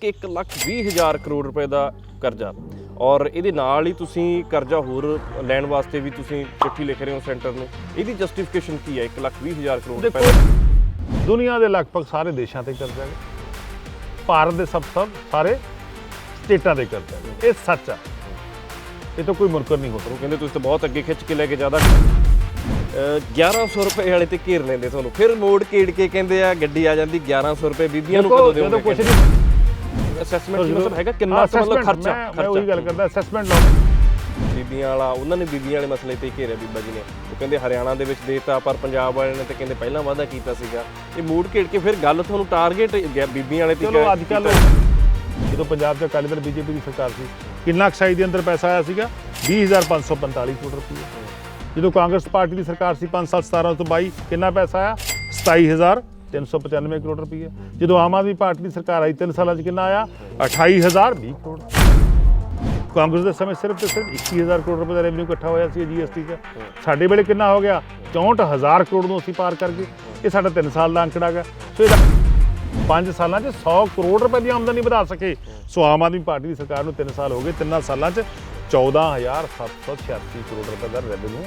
ਕਿ ਇੱਕ ਲੱਖ ਵੀਹ ਹਜ਼ਾਰ ਕਰੋੜ ਰੁਪਏ ਦਾ ਕਰਜ਼ਾ। ਔਰ ਇਹਦੇ ਨਾਲ ਹੀ ਤੁਸੀਂ ਕਰਜ਼ਾ ਹੋਰ ਲੈਣ ਵਾਸਤੇ ਵੀ ਤੁਸੀਂ ਚਿੱਠੀ ਲਿਖ ਰਹੇ ਹੋ ਸੈਂਟਰ ਨੂੰ। ਇਹਦੀ ਜਸਟੀਫਿਕੇਸ਼ਨ ਕੀ ਹੈ? ਇੱਕ ਲੱਖ ਵੀਹ ਹਜ਼ਾਰ ਕਰੋੜ ਰੁਪਏ ਦਾ। ਦੁਨੀਆ ਦੇ ਲਗਭਗ ਸਾਰੇ ਦੇਸ਼ਾਂ ਤੇ ਕਰਜ਼ਾ ਹੈ। ਭਾਰਤ ਦੇ ਸਭ ਸਭ ਸਾਰੇ ਸਟੇਟਾਂ ਦੇ ਕਰਜ਼ਾ ਹੈ। ਇਹ ਸੱਚ ਹੈ ਇਹ ਤਾਂ ਕੋਈ ਮੁਨਕਰ ਨਹੀਂ ਹੋ ਉਹ ਕਹਿੰਦੇ ਤੁਸੀਂ ਤਾਂ ਬਹੁਤ ਅੱਗੇ ਖਿੱਚ ਕੇ ਲੈ ਕੇ ਜ਼ਿਆਦਾ ਅਹ 1100 ਰੁਪਏ ਵਾਲੇ ਤੇ ਘੇਰ ਲੈਂਦੇ ਤੁਹਾਨੂੰ। ਫਿਰ ਮੋੜ ਕੇੜ ਕੇ ਕਹਿੰਦੇ ਆ ਗੱਡੀ ਆ ਜਾਂਦੀ 1100 ਰੁਪਏ ਬੀਬੀਆਂ ਨੂੰ ਕਦੋਂ ਜਦੋਂ ਦਿਓਗੇ ਕੁਝ ਨਹੀਂ ਅਸੈਸਮੈਂਟ ਦੀ ਮਤਲਬ ਹੈਗਾ ਕਿੰਨਾ ਕੁ ਮਤਲਬ ਖਰਚਾ? ਮੈਂ- ਉਹੀ ਗੱਲ ਕਰਦਾ ਅਸੈਸਮੈਂਟ ਲਾਓ ਬੀਬੀਆਂ ਵਾਲਾ ਉਹਨਾਂ ਨੇ ਬੀਬੀਆਂ ਵਾਲੇ ਮਸਲੇ ਤੇ ਘੇਰਿਆ ਬੀਬਾ ਜੀ ਨੇ। ਉਹ ਕਹਿੰਦੇ ਹਰਿਆਣਾ ਦੇ ਵਿੱਚ ਦੇਤਾ ਪਰ ਪੰਜਾਬ ਵਾਲਿਆਂ ਨੇ ਤੇ ਕਹਿੰਦੇ ਪਹਿਲਾਂ ਵਾਅਦਾ ਕੀਤਾ ਸੀਗਾ। ਇਹ ਮੂਡ ਘੇੜ ਕੇ ਫਿਰ ਗੱਲ ਤੁਹਾਨੂੰ ਟਾਰਗੇਟ ਬੀਬੀਆਂ ਵਾਲੇ ਤੇ ਚਲੋ ਅੱਜ ਕੱਲ ਜਦੋਂ ਪੰਜਾਬ 'ਚ ਅਕਾਲੀ ਦਲ ਬੀਜੇਪੀ ਦੀ ਸਰਕਾਰ ਸੀ ਕਿੰਨਾ ਐਕਸਾਈਜ਼ ਦੇ ਅੰਦਰ ਪੈਸਾ ਆਇਆ ਸੀਗਾ? 20545 ਕਰੋੜ ਰੁਪਏ ਜਦੋਂ ਕਾਂਗਰਸ ਪਾਰਟੀ ਦੀ ਸਰਕਾਰ ਸੀ 5 ਸਾਲ 17 ਤੋਂ 22 ਕਿੰਨਾ ਪੈਸਾ ਆਇਆ? 27395 ਕਰੋੜ ਰੁਪਏ। ਜਦੋਂ ਆਮ ਆਦਮੀ ਪਾਰਟੀ ਦੀ ਸਰਕਾਰ ਆਈ 3 ਸਾਲਾਂ 'ਚ ਕਿੰਨਾ ਆਇਆ? 28020 ਕਰੋੜ। ਕਾਂਗਰਸ ਦੇ ਸਮੇਂ ਸਿਰਫ ਤੇ ਸਿਰਫ 21000 ਕਰੋੜ ਰੁਪਏ ਦਾ ਰੈਵਨਿਊ ਇਕੱਠਾ ਹੋਇਆ ਸੀ ਜੀਐਸਟੀ 'ਚ। ਸਾਡੇ ਵੇਲੇ ਕਿੰਨਾ ਹੋ ਗਿਆ? 64000 ਕਰੋੜ ਨੂੰ ਅਸੀਂ ਪਾਰ ਕਰ ਗਏ। ਇਹ ਸਾਡਾ 3 ਸਾਲ ਦਾ ਅੰਕੜਾ ਹੈਗਾ। ਸੋ ਇਹਦਾ 5 ਸਾਲਾਂ 'ਚ 100 ਕਰੋੜ ਰੁਪਏ ਦੀ ਆਮਦਨੀ ਵਧਾ ਸਕੇ। ਸੋ ਆਮ ਆਦਮੀ ਪਾਰਟੀ ਦੀ ਸਰਕਾਰ ਨੂੰ 3 ਸਾਲ ਹੋ ਗਏ। ਤਿੰਨਾਂ ਸਾਲਾਂ 'ਚ 14786 ਕਰੋੜ ਰੁਪਏ ਦਾ ਰੈਵਨਿਊ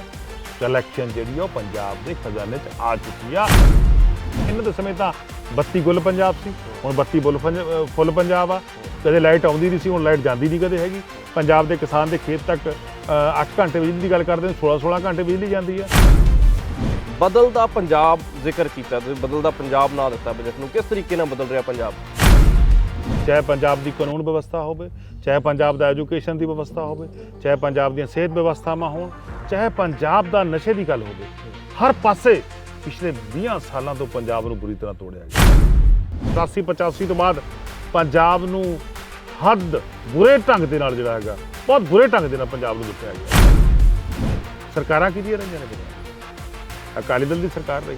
ਕਲੈਕਸ਼ਨ ਜਿਹੜੀ ਆ ਉਹ ਪੰਜਾਬ ਦੇ ਖਜ਼ਾਨੇ 'ਚ ਆ ਚੁੱਕੀ ਆ। ਇਹਨਾਂ ਦੇ ਸਮੇਂ ਤਾਂ ਬੱਤੀ ਗੁੱਲ ਪੰਜਾਬ ਸੀ। ਹੁਣ ਬੱਤੀ ਬੁੱਲ ਫੁੱਲ ਪੰਜਾਬ ਆ। ਕਦੇ ਲਾਈਟ ਆਉਂਦੀ ਨਹੀਂ ਸੀ ਹੁਣ ਲਾਈਟ ਜਾਂਦੀ ਨਹੀਂ ਕਦੇ ਹੈਗੀ। ਪੰਜਾਬ ਦੇ ਕਿਸਾਨ ਦੇ ਖੇਤ ਤੱਕ 8 ਘੰਟੇ ਬਿਜਲੀ ਦੀ ਗੱਲ ਕਰਦੇ ਨੇ 16 16 ਘੰਟੇ ਬਿਜਲੀ ਜਾਂਦੀ ਆ। ਬਦਲਦਾ ਪੰਜਾਬ ਜ਼ਿਕਰ ਕੀਤਾ ਤੁਸੀਂ ਬਦਲਦਾ ਪੰਜਾਬ ਨਾਂ ਦਿੱਤਾ ਬਜਟ ਨੂੰ। ਕਿਸ ਤਰੀਕੇ ਨਾਲ ਬਦਲ ਰਿਹਾ ਪੰਜਾਬ? ਚਾਹੇ ਪੰਜਾਬ ਦੀ ਕਾਨੂੰਨ ਵਿਵਸਥਾ ਹੋਵੇ ਚਾਹੇ ਪੰਜਾਬ ਦਾ ਐਜੂਕੇਸ਼ਨ ਦੀ ਵਿਵਸਥਾ ਹੋਵੇ ਚਾਹੇ ਪੰਜਾਬ ਦੀਆਂ ਸਿਹਤ ਵਿਵਸਥਾਵਾਂ ਹੋਣ ਚਾਹੇ ਪੰਜਾਬ ਦਾ ਨਸ਼ੇ ਦੀ ਗੱਲ ਹੋਵੇ ਹਰ ਪਾਸੇ ਪਿਛਲੇ 20 ਸਾਲਾਂ ਤੋਂ ਪੰਜਾਬ ਨੂੰ ਬੁਰੀ ਤਰ੍ਹਾਂ ਤੋੜਿਆ ਗਿਆ। 80 85 ਤੋਂ ਬਾਅਦ ਪੰਜਾਬ ਨੂੰ ਹੱਦ ਬੁਰੇ ਢੰਗ ਦੇ ਨਾਲ ਜਿਹੜਾ ਹੈਗਾ, ਬਹੁਤ ਬੁਰੇ ਢੰਗ ਦੇ ਨਾਲ ਪੰਜਾਬ ਨੂੰ ਲੁੱਟਿਆ ਗਿਆ। ਸਰਕਾਰਾਂ ਕਿਹਦੀਆਂ ਰਹੀਆਂ ਨੇ ਪੰਜਾਬ? ਅਕਾਲੀ ਦਲ ਦੀ ਸਰਕਾਰ ਰਹੀ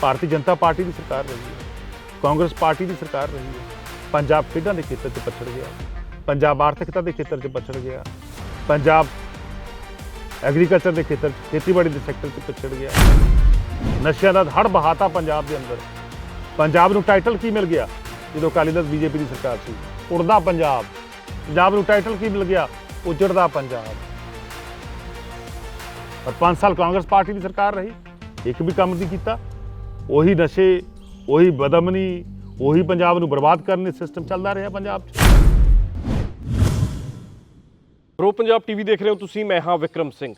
ਭਾਰਤੀ ਜਨਤਾ ਪਾਰਟੀ ਦੀ ਸਰਕਾਰ ਰਹੀ ਹੈ। ਕਾਂਗਰਸ ਪਾਰਟੀ ਦੀ ਸਰਕਾਰ ਰਹੀ ਹੈ। ਪੰਜਾਬ ਖੇਡਾਂ ਦੇ ਖੇਤਰ 'ਚ ਪਛੜ ਗਿਆ। ਪੰਜਾਬ ਆਰਥਿਕਤਾ ਦੇ ਖੇਤਰ 'ਚ ਪਛੜ ਗਿਆ। ਪੰਜਾਬ ਐਗਰੀਕਲਚਰ ਦੇ ਖੇਤਰ 'ਚ, ਖੇਤੀਬਾੜੀ ਦੇ ਸੈਕਟਰ 'ਚ ਪਛੜ ਗਿਆ। ਨਸ਼ਿਆਂ ਦਾ ਹੜ ਬਹਾਤਾ ਪੰਜਾਬ ਦੇ ਅੰਦਰ। ਪੰਜਾਬ ਨੂੰ ਟਾਈਟਲ ਕੀ ਮਿਲ ਗਿਆ? ਜਦੋਂ ਅਕਾਲੀ ਦਲ ਬੀਜੇਪੀ ਦੀ ਸਰਕਾਰ ਸੀ। ਉੜਦਾ ਪੰਜਾਬ। ਪੰਜਾਬ ਨੂੰ ਟਾਈਟਲ ਕੀ ਮਿਲ ਗਿਆ? ਉਜੜਦਾ ਪੰਜਾਬ। ਪਰ 5 ਸਾਲ ਕਾਂਗਰਸ ਪਾਰਟੀ ਦੀ ਸਰਕਾਰ ਰਹੀ। ਇੱਕ ਵੀ ਕੰਮ ਨਹੀਂ ਕੀਤਾ। ਉਹੀ ਨਸ਼ੇ, ਉਹੀ ਬਦਮਨੀ, ਉਹੀ ਪੰਜਾਬ ਨੂੰ ਬਰਬਾਦ ਕਰਨ ਦਾ ਸਿਸਟਮ ਚੱਲਦਾ ਰਿਹਾ ਪੰਜਾਬ 'ਚ। ਪ੍ਰੋ ਪੰਜਾਬ ਟੀਵੀ ਦੇਖ ਰਹੇ ਹੋ ਤੁਸੀਂ, ਮੈਂ ਹਾਂ ਵਿਕਰਮ ਸਿੰਘ।